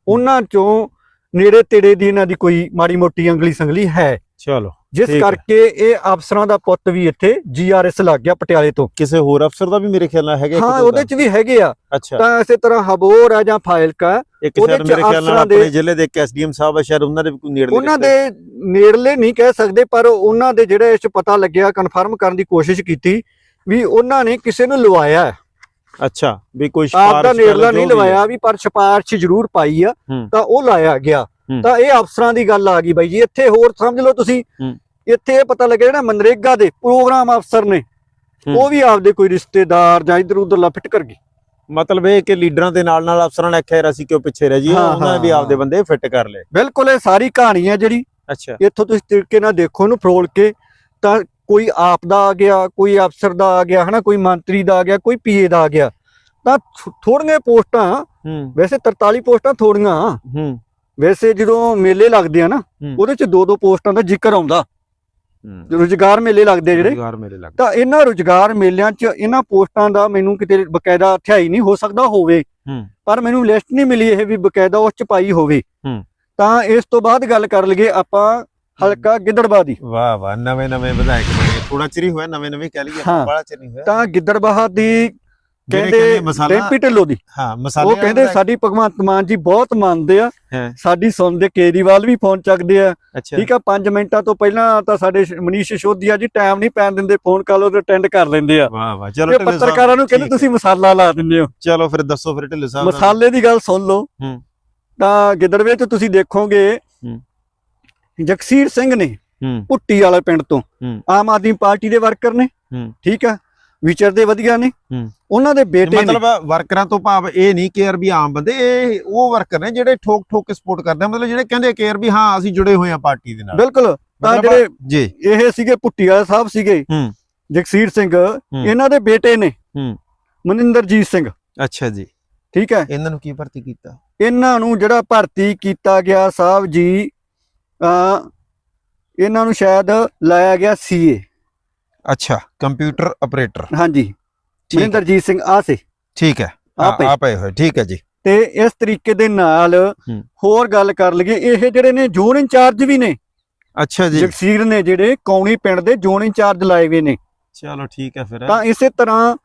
ਉਹਨਾਂ ਚੋਂ ਨੇੜੇ ਤੇੜੇ ਦੀ ਇਹਨਾਂ ਦੀ ਕੋਈ ਮਾੜੀ ਮੋਟੀ ਅੰਗਲੀ ਸੰਗਲੀ ਹੈ। ਚਲੋ। ਜਿਸ। ਕਰਕੇ ਇਹ ਅਫਸਰਾਂ ਦਾ ਪੁੱਤ ਵੀ ਇੱਥੇ ਜੀਆਰਐਸ ਲੱਗ ਗਿਆ ਪਟਿਆਲੇ ਤੋਂ ਕਿਸੇ ਹੋਰ ਅਫਸਰ ਦਾ ਵੀ ਮੇਰੇ ਖਿਆਲ ਨਾਲ ਹੈਗਾ ਹਾਂ ਉਹਦੇ। ਚ ਵੀ ਹੈਗੇ ਆ ਤਾਂ ਇਸੇ ਤਰ੍ਹਾਂ ਹਬੋਰ ਆ ਜਾਂ ਫਾਇਲਕਾ ਉਹਦੇ ਚ ਮੇਰੇ ਖਿਆਲ ਨਾਲ ਅਫਸਰਾਂ ਦੇ- ਆਪਣੇ ਜ਼ਿਲ੍ਹੇ ਦੇ ਐਸਡੀਐਮ ਸਾਹਿਬ ਆ ਸ਼ਾਇਦ ਉਹਨਾਂ ਦੇ ਵੀ ਕੋਈ ਨੇੜਲੇ ਉਹਨਾਂ ਦੇ ਨੇੜਲੇ ਨਹੀਂ ਕਹਿ ਸਕਦੇ ਪਰ ਉਹਨਾਂ ਦੇ ਜਿਹੜੇ ਇਸ 'ਚ ਪਤਾ ਲੱਗਿਆ ਕਨਫਰਮ ਕਰਨ ਦੀ ਕੋਸ਼ਿਸ਼ ਕੀਤੀ ਵੀ ਉਹਨਾਂ ਨੇ ਕਿਸੇ ਨੂੰ ਲਵਾਇਆ ਹੈ। ਅੱਛਾ ਵੀ ਕੋਈ ਆਪ ਦਾ ਸਿਫਾਰਿਸ਼ ਨੇੜਲਾ ਨਹੀਂ। ਲਵਾਇਆ ਵੀ ਪਰ ਸਿਫਾਰਿਸ਼ ਜ਼ਰੂਰ ਪਾਈ ਆ। ਤਾਂ ਉਹ ਲਾਇਆ ਗਿਆ। ਤਾਂ ਇਹ ਅਫਸਰਾਂ ਦੀ ਗੱਲ ਆ ਗਈ ਬਾਈ ਜੀ। ਇੱਥੇ ਹੋਰ ਸਮਝ ਲਓ ਤੁਸੀਂ। ਇੱਥੇ ਇਹ ਪਤਾ ਲੱਗਿਆ ਜਿਹੜਾ ਮਨਰੇਗਾ ਦੇ ਪ੍ਰੋਗਰਾਮ ਅਫਸਰ ਨੇ। ਉਹ ਵੀ ਆਪਦੇ ਕੋਈ ਰਿਸ਼ਤੇਦਾਰ ਜਾਂ ਇਧਰ ਉਧਰ ਲਫਟ ਕਰ ਗਏ। ਮਤਲਬ ਇਹ ਕਿ ਲੀਡਰਾਂ ਦੇ ਨਾਲ ਨਾਲ ਅਫਸਰਾਂ ਨੇ ਆਖਿਆ ਅਸੀਂ ਕਿਉਂ ਪਿੱਛੇ ਰਹਿ ਹਾਂ, ਉਹਨਾਂ ਨੇ ਵੀ ਆਪਦੇ। ਬੰਦੇ ਫਿੱਟ ਕਰ ਲਏ। ਬਿਲਕੁਲ ਇਹ ਸਾਰੀ ਕਹਾਣੀ ਹੈ ਜਿਹੜੀ। ਅੱਛਾ। ਇੱਥੋਂ ਤੁਸੀਂ ਤਰੀਕੇ ਨਾਲ ਦੇਖੋ ਇਹਨੂੰ ਫਰੋਲ ਕੇ ਤਾਂ ਕੋਈ ਆਪ ਦਾ ਆ ਗਿਆ ਕੋਈ ਅਫਸਰ ਦਾ ਆ ਗਿਆ ਹਨਾ ਕੋਈ ਮੰਤਰੀ ਦਾ ਆ ਗਿਆ ਕੋਈ ਪੀਏ ਦਾ ਆ ਗਿਆ। ਤਾਂ ਥੋ- ਥੋੜ੍ਹੀਆਂ ਪੋਸਟਾਂ ਵੈਸੇ 43 ਪੋਸਟਾਂ ਥੋੜੀਆਂ। ਵੈਸੇ ਜਦੋਂ ਮੇਲੇ ਲੱਗਦੇ ਆ ਨਾ। ਉਹਦੇ ਚ ਦੋ ਦੋ ਪੋਸਟਾਂ ਦਾ ਜ਼ਿਕਰ ਆਉਂਦਾ। ਰੁਜ਼ਗਾਰ ਮੇਲੇ ਲੱਗਦੇ ਜਿਹੜੇ। ਰੁਜ਼ਗਾਰ ਮੇਰੇ ਲੱਗ ਤਾਂ ਇਹਨਾਂ ਰੁਜ਼ਗਾਰ ਮੇਲਿਆਂ 'ਚ ਇਹਨਾਂ ਪੋਸਟਾਂ ਦਾ ਮੈਨੂੰ ਕਿਤੇ ਬਕਾਇਦਾ ਅਠਿਆਈ ਨਹੀਂ ਹੋ ਸਕਦਾ ਹੋਵੇ। ਪਰ ਮੈਨੂੰ ਲਿਸਟ ਨਹੀਂ ਮਿਲੀ ਇਹ ਵੀ ਬਕਾਇਦਾ ਉਸ 'ਚ ਪਾਈ ਹੋਵੇ। ਤਾਂ ਇਸ ਤੋਂ ਬਾਅਦ ਗੱਲ ਕਰ ਲਈਏ ਆਪਾਂ ਹਲਕਾ ਗਿੱਦੜਬਾਹ ਦੀ। ਵਾਹ ਵਾਹ। ਨਵੇਂ ਨਵੇਂ ਵਿਧਾਇਕ ਬਣ। ਥੋੜਾ ਚਿਰ ਹੀ ਹੋਇਆ ਨਵੇਂ ਨਵੇਂ ਕਹਿ ਲਈਏ। ਬੜਾ ਚਿਰ ਨਹੀਂ ਹੋਇਆ। ਤਾਂ ਗਿੱਦੜਬਾਹ ਦੀ ਕਹਿੰਦੇ ਮਸਾਲਾ ਡੈਂਪੀ ਢਿੱਲੋਂ ਦੀ ਹਾਂ ਮਸਾਲੇ ਉਹ ਕਹਿੰਦੇ ਸਾਡੀ ਭਗਵੰਤ ਮਾਨ ਜੀ ਬਹੁਤ ਮੰਨਦੇ ਆ। ਸਾਡੀ ਸੁਣਦੇ ਕੇਜਰੀਵਾਲ ਵੀ ਫੋਨ ਚੱਕਦੇ ਆ ਠੀਕ ਆ 5 ਮਿੰਟਾਂ ਤੋਂ ਪਹਿਲਾਂ ਤਾਂ ਸਾਡੇ ਮਨੀਸ਼ ਸਿਸੋਦੀਆ ਜੀ ਟਾਈਮ ਨਹੀਂ ਪੈਣ ਦਿੰਦੇ ਫੋਨ ਕਾਲ ਉਹ ਅਟੈਂਡ ਕਰ ਲੈਂਦੇ ਆ ਵਾਹ ਵਾਹ ਚਲੋ ਤੇ ਪੱਤਰਕਾਰਾਂ ਨੂੰ ਕਹਿੰਦੇ। ਤੁਸੀਂ ਮਸਾਲਾ ਲਾ ਦਿੰਦੇ ਹੋ ਚਲੋ ਫਿਰ ਦੱਸੋ ਫਿਰ ਢਿੱਲੋਂ ਸਾਹਿਬ। ਮਸਾਲੇ ਦੀ ਗੱਲ ਸੁਣ ਲਓ ਹੂੰ। ਤਾਂ ਗਿੱਦੜਵੇ ਚ ਤੁਸੀਂ ਦੇਖੋਗੇ ਹੂੰ। ਜਗਸੀਰ ਸਿੰਘ ਨੇ ਪੁੱਟੀ ਵਾਲੇ ਪਿੰਡ ਤੋਂ। ਆਮ ਆਦਮੀ ਪਾਰਟੀ ਦੇ ਵਰਕਰ ਨੇ। ਠੀਕ ਆ ਵਿਚਰਦੇ ਵਧੀਆ ਨੇ। ਉਹਨਾਂ ਦੇ ਬੇਟੇ ਮਤਲਬ ਵਰਕਰਾਂ ਤੋਂ ਭਾਵ ਇਹ ਨਹੀਂ ਕਿ ਯਾਰ ਵੀ ਆਮ ਬੰਦੇ ਇਹ ਉਹ ਵਰਕਰ ਨੇ ਜਿਹੜੇ ਠੋਕ ਠੋਕ ਕੇ ਸਪੋਰਟ ਕਰਦੇ ਆ। ਮਤਲਬ ਜਿਹੜੇ ਕਹਿੰਦੇ ਕਿ ਯਾਰ ਵੀ ਹਾਂ ਅਸੀਂ ਜੁੜੇ ਹੋਏ ਆ ਪਾਰਟੀ ਦੇ ਨਾਲ। ਬਿਲਕੁਲ। ਤਾਂ ਜਿਹੜੇ ਜੀ। ਇਹ ਸੀਗੇ ਪੁੱਟੀ ਵਾਲੇ ਸਾਹਿਬ ਸੀਗੇ ਹੂੰ। ਜਗਸੀਰ ਸਿੰਘ ਇਹਨਾਂ ਦੇ ਬੇਟੇ ਨੇ। ਹੂੰ। ਮਨਿੰਦਰਜੀਤ ਸਿੰਘ। ਅੱਛਾ ਜੀ। ਠੀਕ ਹੈ। ਇਹਨਾਂ ਨੂੰ ਕੀ ਭਰਤੀ ਕੀਤਾ? ਇਹਨਾਂ ਨੂੰ ਜਿਹੜਾ ਭਰਤੀ ਕੀਤਾ ਗਿਆ ਸਾਹਿਬ ਜੀ ਇਹਨਾਂ ਨੂੰ ਸ਼ਾਇਦ ਲਾਇਆ ਗਿਆ ਸੀਏ ਅੱਛਾ ਕੰਪਿਊਟਰ ਆਪਰੇਟਰ ਹਾਂਜੀ। ਮਨਿੰਦਰਜੀਤ ਸਿੰਘ ਆ ਸੇ। ਠੀਕ ਹੈ। ਆਪੇ। ਆ ਪਏ ਹੋਏ ਠੀਕ ਹੈ ਜੀ। ਤੇ ਇਸ ਤਰੀਕੇ ਦੇ ਨਾਲ। ਹੋਰ ਗੱਲ ਕਰ ਲਈਏ ਇਹ ਜਿਹੜੇ ਨੇ ਜ਼ੋਨ ਇੰਚਾਰਜ ਵੀ ਨੇ। ਅੱਛਾ ਜੀ। ਜਗਸੀਰ ਨੇ ਜਿਹੜੇ ਕੌਣੀ ਪਿੰਡ ਦੇ ਜ਼ੋਨ ਇੰਚਾਰਜ ਲਾਏ ਹੋਏ ਨੇ। ਚਲੋ ਠੀਕ ਹੈ ਫਿਰ। ਤਾਂ ਇਸੇ ਤਰ੍ਹਾਂ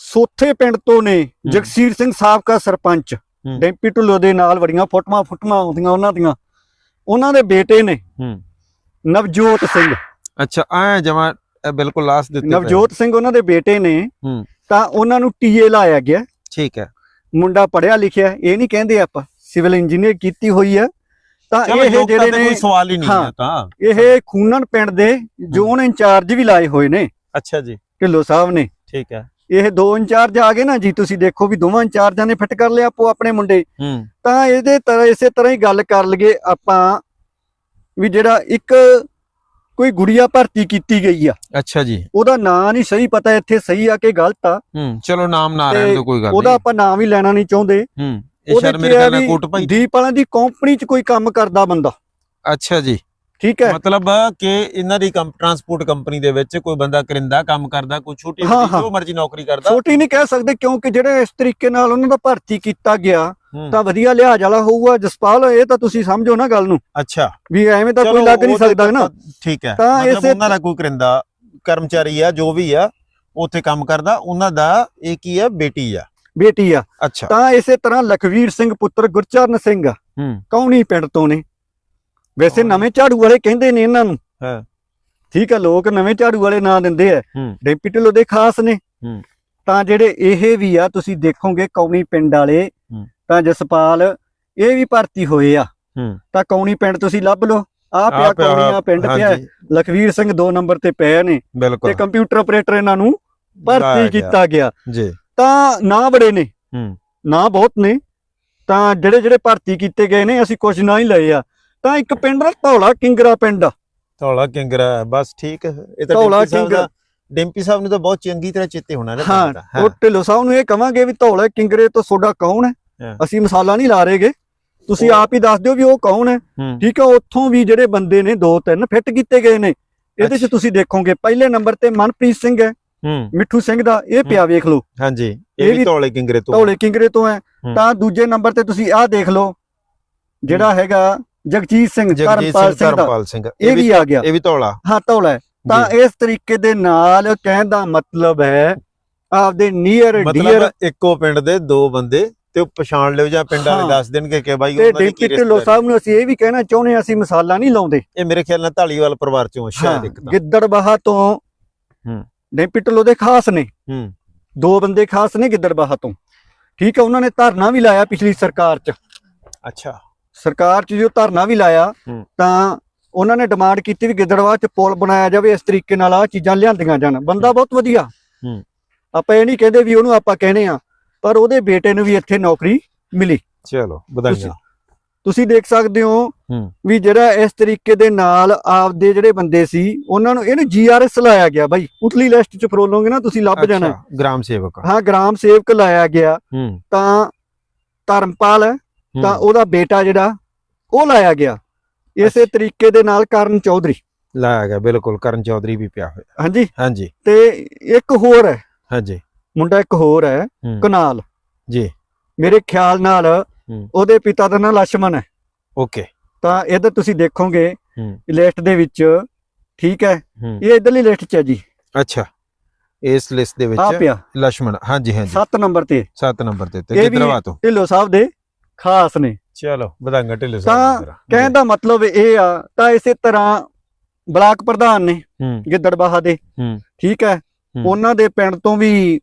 ਸੋਥੇ ਪਿੰਡ ਤੋਂ ਨੇ ਜਗਸੀਰ ਸਿੰਘ ਸਾਬਕਾ ਸਰਪੰਚ। ਡੈਂਪੀ ਢੁੱਲੋ ਦੇ ਨਾਲ ਬੜੀਆਂ ਫੋਟੋਆਂ ਫੁੱਟੀਆਂ ਆਉਂਦੀਆਂ ਉਹਨਾਂ ਦੀਆਂ। ਉਹਨਾਂ ਦੇ ਬੇਟੇ ਨੇ ਨਵਜੋਤ ਸਿੰਘ। ਅੱਛਾ ਆ ਜਮਾ ਬਿਲਕੁਲ ਲਾਸਟ ਦਿੱਤੇ। ਨਵਜੋਤ ਸਿੰਘ ਉਹਨਾਂ ਦੇ ਬੇਟੇ ਨੇ ਹੂੰ। ਤਾਂ ਉਹਨਾਂ ਨੂੰ ਟੀਏ ਲਾਇਆ ਗਿਆ। ਠੀਕ ਹੈ। ਮੁੰਡਾ ਪੜਿਆ ਲਿਖਿਆ ਇਹ ਨਹੀਂ ਕਹਿੰਦੇ ਆਪਾਂ ਸਿਵਲ ਇੰਜੀਨੀਅਰ ਕੀਤੀ ਹੋਈ ਆ ਤਾਂ ਇਹ ਜਿਹੜੇ ਨੇ ਕੋਈ ਸਵਾਲ ਹੀ ਨਹੀਂ ਹਾਂ। ਹੈ ਤਾਂ। ਇਹ ਖੂਨਨ ਪਿੰਡ ਦੇ ਜ਼ੋਨ ਇੰਚਾਰਜ ਵੀ ਲਾਏ ਹੋਏ ਨੇ। ਅੱਛਾ ਜੀ। ਢਿੱਲੋਂ ਸਾਹਿਬ ਨੇ। ਠੀਕ ਹੈ। ਇਹ ਦੋ ਇੰਚਾਰਜ ਆ ਗਏ ਨਾ ਜੀ ਤੁਸੀਂ ਦੇਖੋ ਵੀ ਦੋਵਾਂ ਇੰਚਾਰਜਾਂ ਨੇ ਫਿੱਟ ਕਰ ਲਿਆ ਆਪੋ ਆਪਣੇ ਮੁੰਡੇ। ਹੂੰ। ਤਾਂ ਇਹਦੇ ਤਰ੍ਹਾਂ ਇਸੇ ਤਰ੍ਹਾਂ ਹੀ ਗੱਲ ਕਰ ਲਈਏ ਆਪਾਂ ਵੀ ਜਿਹੜਾ ਇੱਕ ਕੋਈ ਗੁੜੀਆ ਭਰਤੀ ਕੀਤੀ ਗਈ ਆ। ਅੱਛਾ ਜੀ। ਉਹਦਾ ਨਾਂ ਨਹੀਂ ਸਹੀ ਪਤਾ ਇੱਥੇ ਸਹੀ ਆ ਕਿ ਗਲਤ ਆ। ਹੂੰ ਚਲੋ ਨਾਮ ਨਾ ਰਹਿਣ ਤੋਂ ਕੋਈ ਗੱਲ ਉਹਦਾ ਆਪਾਂ ਨਾਮ ਹੀ ਲੈਣਾ ਨਹੀਂ ਚਾਹੁੰਦੇ। ਹੂੰ ਇਹ ਚ ਮੇਰੇ ਖਿਆਲ ਨਾਲ ਵੀ ਕੋਟ ਭਾਈ। ਦੀਪ ਵਾਲਿਆਂ ਦੀ ਕੰਪਨੀ 'ਚ ਕੋਈ ਕੰਮ ਕਰਦਾ ਬੰਦਾ। ਅੱਛਾ ਜੀ। ਠੀਕ ਹੈ। ਮਤਲਬ ਕਿ ਇਹਨਾਂ ਦੀ ਟਰਾਂਸਪੋਰਟ ਕੰਪਨੀ ਦੇ ਵਿੱਚ ਕੋਈ ਬੰਦਾ ਕਰਿੰਦਾ ਕੰਮ ਕਰਦਾ ਕੋਈ ਛੋਟੀ। ਜੋ ਮਰਜ਼ੀ ਨੌਕਰੀ ਕਰਦਾ। ਛੋਟੀ ਨਹੀਂ ਕਹਿ ਸਕਦੇ ਕਿਉਂਕਿ ਜਿਹੜੇ ਇਸ ਤਰੀਕੇ ਨਾਲ ਉਹਨਾਂ ਦਾ ਭਰਤੀ ਕੀਤਾ ਗਿਆ ਤਾਂ ਵਧੀਆ ਲਿਹਾਜ਼ ਵਾਲਾ ਹੋਊਗਾ। ਜਸਪਾਲ ਇਹ ਤਾਂ ਤੁਸੀਂ ਸਮਝੋ ਨਾ ਗੱਲ ਨੂੰ। ਅੱਛਾ। ਵੀ ਐਵੇਂ ਤਾਂ ਕੋਈ ਲੱਗ ਨਹੀਂ ਸਕਦਾ ਨਾ? ਠੀਕ ਹੈ। ਤਾਂ ਇਸੇ- ਉਹਨਾਂ ਦਾ ਕੋਈ ਕਰਿੰਦਾ ਕਰਮਚਾਰੀ ਆ ਜੋ ਵੀ ਆ ਉੱਥੇ ਕੰਮ ਕਰਦਾ। ਉਹਨਾਂ ਦਾ ਇਹ ਕੀ ਆ? ਬੇਟੀ ਆ। ਬੇਟੀ ਆ। ਅੱਛਾ। ਤਾਂ ਇਸੇ ਤਰ੍ਹਾਂ ਲਖਵੀਰ ਸਿੰਘ ਪੁੱਤਰ ਗੁਰਚਰਨ ਸਿੰਘ ਕੌਣੀ ਪਿੰਡ ਤੋਂ ਨੇ। ਵੈਸੇ। ਨਵੇਂ ਝਾੜੂ ਵਾਲੇ ਕਹਿੰਦੇ ਨੇ ਇਹਨਾਂ ਨੂੰ। ਹਾਂ। ਠੀਕ ਆ ਲੋਕ ਨਵੇਂ ਝਾੜੂ ਵਾਲੇ ਨਾਂ ਦਿੰਦੇ ਆ। ਡੈਂਪੀ ਢਿੱਲੋਂ ਦੇ ਖਾਸ ਨੇ। ਹੂੰ। ਤਾਂ ਜਿਹੜੇ ਇਹ ਵੀ ਆ ਤੁਸੀਂ ਦੇਖੋਗੇ ਕੌਣੀ ਪਿੰਡ ਵਾਲੇ। ਤਾਂ ਜਸਪਾਲ ਇਹ ਵੀ ਭਰਤੀ ਹੋਏ ਆ। ਤਾਂ ਕੌਣੀ ਪਿੰਡ ਤੁਸੀਂ ਲੱਭ ਲਓ। ਆ ਪਿਆ ਕੌਣੀਆਂ ਪਿੰਡ ਪਿਆ ਲਖਵੀਰ ਸਿੰਘ 2 ਨੰਬਰ ਤੇ ਪਏ ਨੇ। ਤੇ ਕੰਪਿਊਟਰ ਆਪਰੇਟਰ ਇਹਨਾਂ ਨੂੰ ਭਰਤੀ। ਕੀਤਾ ਗਿਆ। ਜੀ। ਤਾਂ ਨਾਂ ਬੜੇ ਨੇ। ਹੂੰ। ਨਾਂ ਬਹੁਤ ਨੇ। ਤਾਂ ਜਿਹੜੇ ਜਿਹੜੇ ਭਰਤੀ ਕੀਤੇ ਗਏ ਨੇ ਅਸੀਂ ਕੁਝ ਨਾ ਹੀ ਲਏ ਆ। ਤਾਂ ਇੱਕ ਪਿੰਡ ਆ ਧੌਲਾ ਕਿੰਗਰਾ ਪਿੰਡ ਧੌਲਾ ਕਿੰਗਰਾ ਬਸ ਠੀਕ। ਇਹ ਤਾਂ ਧੌਲਾ ਕਿੰਗਰਾ। ਦਾ ਡਿੰਪੀ ਸਾਹਿਬ ਨੂੰ ਤਾਂ ਬਹੁਤ ਚੰਗੀ ਤਰ੍ਹਾਂ ਚੇਤੇ ਹੋਣਾ ਨਾ ਹਾਂ ਦਾ। ਉਹ ਢਿੱਲੋਂ ਸਾਹਿਬ ਨੂੰ ਇਹ ਕਵਾਂਗੇ ਵੀ ਧੌਲਾ ਕਿੰਗਰੇ ਤੋਂ ਤੁਹਾਡਾ ਕੌਣ ਹਾਂ। ਅਸੀਂ ਮਸਾਲਾ ਨਹੀਂ ਲਾ ਰਹੇਗੇ ਤੁਸੀਂ ਉਹ- ਆਪ ਹੀ ਦੱਸ ਦਿਓ ਵੀ ਉਹ ਕੌਣ ਹੈ। ਹੂੰ ਠੀਕ ਹੈ ਉੱਥੋਂ ਵੀ ਜਿਹੜੇ ਬੰਦੇ ਨੇ ਦੋ ਤਿੰਨ ਫਿੱਟ ਕੀਤੇ ਗਏ ਨੇ। ਇਹਦੇ 'ਚ। ਤੁਸੀਂ ਦੇਖੋਗੇ ਪਹਿਲੇ ਨੰਬਰ ਤੇ ਮਨਪ੍ਰੀਤ ਸਿੰਘ ਹੈ। ਹੂੰ ਮਿੱਠੂ ਸਿੰਘ ਦਾ ਇਹ ਪਿਆ ਵੇਖ ਲਓ। ਹਾਂਜੀ ਇਹ ਵੀ ਧੌਲੇ ਕਿੰਗਰੇ ਤੋਂ ਧੌਲੇ ਕਿੰਗਰੇ ਤੋਂ ਹੈ। ਤਾਂ ਦੂਜੇ ਨੰਬਰ ਤੇ ਤੁਸੀਂ ਆਹ ਦੇਖ ਲਓ ਜਿਹੜਾ ਹੈਗਾ ਜਗਜੀਤ ਸਿੰਘ ਧਰਮਪਾਲ ਸਿੰਘ ਇਹ ਵੀ ਆ ਗਿਆ। ਇਹ ਵੀ ਧੌਲਾ। ਹਾਂ ਧੌਲਾ। ਤਾਂ ਇਸ ਤਰੀਕੇ ਦੇ ਨਾਲ ਕਹਿਣ ਦਾ ਮਤਲਬ ਹੈ ਆਪਦੇ ਨੀਅਰ ਡੀਅਰ ਮਤਲਬ ਇੱਕੋ ਪਿੰਡ ਦੇ ਦੋ ਬੰਦੇ ਤੇ ਉਹ ਪਛਾਣ ਲਿਓ ਜਾਂ ਪਿੰਡ ਵਾਲੇ। ਦੱਸ ਦੇਣਗੇ ਕਿ ਬਾਈ ਉਹਨਾਂ ਦੀ ਕੀ ਢਿੱਲੋਂ ਸਾਹਿਬ ਨੂੰ ਅਸੀਂ ਇਹ ਵੀ ਕਹਿਣਾ ਚਾਹੁੰਦੇ ਹਾਂ ਅਸੀਂ ਮਸਾਲਾ ਨਹੀਂ ਲਾਉਂਦੇ। ਇਹ ਮੇਰੇ ਖਿਆਲ ਨਾਲ ਢਾਲੀਵਾਲ ਪਰਿਵਾਰ ਚੋਂ ਸ਼ਾਇਦ ਇੱਕ ਗਿੱਦੜਬਾਹਾ ਤੋਂ ਹੂੰ। ਡਿੰਪੀ ਢਿੱਲੋਂ ਦੇ ਖਾਸ ਨੇ। ਹੂੰ। ਦੋ ਬੰਦੇ ਖਾਸ ਨੇ ਗਿੱਦੜਬਾਹਾ ਤੋਂ। ਠੀਕ ਹੈ ਉਹਨਾਂ ਨੇ ਧਰਨਾ ਵੀ ਲਾਇਆ ਪਿਛਲੀ ਸਰਕਾਰ 'ਚ। ਅੱਛਾ। ਸਰਕਾਰ 'ਚ ਜੋ ਧਰਨਾ ਵੀ ਲਾਇਆ। ਤਾਂ ਉਹਨਾਂ ਨੇ ਡਿਮਾਂਡ ਕੀਤੀ ਵੀ ਗਿੱਦੜਬਾਹਾ 'ਚ ਪੁਲ ਬਣਾਇਆ ਜਾਵੇ ਇਸ ਤਰੀਕੇ ਨਾਲ ਆ ਚੀਜ਼ਾਂ ਲਿਆਂਦੀਆਂ ਜਾਣ। ਬੰਦਾ ਬਹੁਤ ਵਧੀਆ। ਹੂੰ। ਆਪਾਂ ਇਹ ਨਹੀਂ ਕਹਿੰਦੇ ਵੀ ਉਹਨੂੰ ਆਪਾਂ ਕਹਿੰਦੇ ਆ ਪਰ ਉਹਦੇ ਬੇਟੇ ਨੂੰ ਵੀ ਇੱਥੇ ਨੌਕਰੀ ਮਿਲੀ। ਚਲੋ ਵਧਾਈਆਂ। ਤੁਸੀਂ ਦੇਖ ਸਕਦੇ ਹੋ। ਵੀ ਜਿਹੜਾ ਇਸ ਤਰੀਕੇ ਦੇ ਨਾਲ ਆਪਦੇ ਜਿਹੜੇ ਬੰਦੇ ਸੀ ਉਹਨਾਂ ਨੂੰ ਇਹਨੂੰ ਜੀਆਰਐਸ ਲਾਇਆ ਗਿਆ ਬਾਈ। ਉਤਲੀ ਲਿਸਟ 'ਚ ਫਰੋਲੋਗੇ ਨਾ ਤੁਸੀਂ ਲੱਭ ਜਾਣਾ। ਗ੍ਰਾਮ ਸੇਵਕ। ਹਾਂ ਗ੍ਰਾਮ ਸੇਵਕ ਲਾਇਆ ਗਿਆ। ਤਾਂ ਧਰਮਪਾਲ। ਤਾਂ ਉਹਦਾ ਬੇਟਾ ਜਿਹੜਾ ਉਹ ਲਾਇਆ ਗਿਆ। ਇਸੇ ਤਰੀਕੇ ਦੇ ਨਾਲ ਕਰਨ ਚੌਧਰੀ। ਲਾਇਆ ਗਿਆ ਬਿਲਕੁਲ ਕਰਨ ਚੌਧਰੀ ਵੀ ਪਿਆ ਹੋਇਆ। ਹਾਂਜੀ। ਹਾਂਜੀ। ਤੇ ਇੱਕ ਹੋਰ ਹੈ। ਹਾਂਜੀ। ਮੁੰਡਾ ਇੱਕ ਹੋਰ ਹੈ ਕਨਾਲ। ਜੀ। ਮੇਰੇ ਖਿਆਲ ਨਾਲ ਹੂੰ। ਉਹਦੇ ਪਿਤਾ ਦਾ ਨਾਂ ਲక్ష్మణ ਹੈ। ਓਕੇ। ਤਾਂ ਇਹਦਾ ਤੁਸੀਂ ਦੇਖੋਗੇ ਲਿਸਟ ਦੇ ਵਿੱਚ ਠੀਕ ਹੈ? ਹੂੰ। ਇਹ ਇਧਰਲੀ ਲਿਸਟ 'ਚ ਹੈ ਜੀ। ਅੱਛਾ। ਇਸ ਲਿਸਟ ਦੇ ਵਿੱਚ ਪਿਆ। ਹਾਂਜੀ ਹਾਂਜੀ। 7 ਨੰਬਰ ਤੇ। 7 ਨੰਬਰ ਤੇ ਤੇ ਇਹ ਤੋਂ? ਢਿੱਲੋ ਸਾਹਿਬ ਦੇ ਖਾਸ ਨੇ। ਚਲੋ ਵਧਾਂਗਾ ਢਿੱਲੇ ਤਾਂ ਸਾਹਿਬ ਕਹਿਣ ਦਾ ਮਤਲਬ ਇਹ ਆ ਤਾਂ ਇਸੇ ਤਰ੍ਹਾਂ ਬਲਾਕ ਪ੍ਰਧਾਨ ਨੇ ਹੂੰ। ਗਿੱਦੜਬਾਹਾ ਦੇ। ਠੀਕ ਹੈ? ਹੂੰ। ਉਹਨਾਂ ਦੇ ਪਿੰਡ ਤੋਂ ਵੀ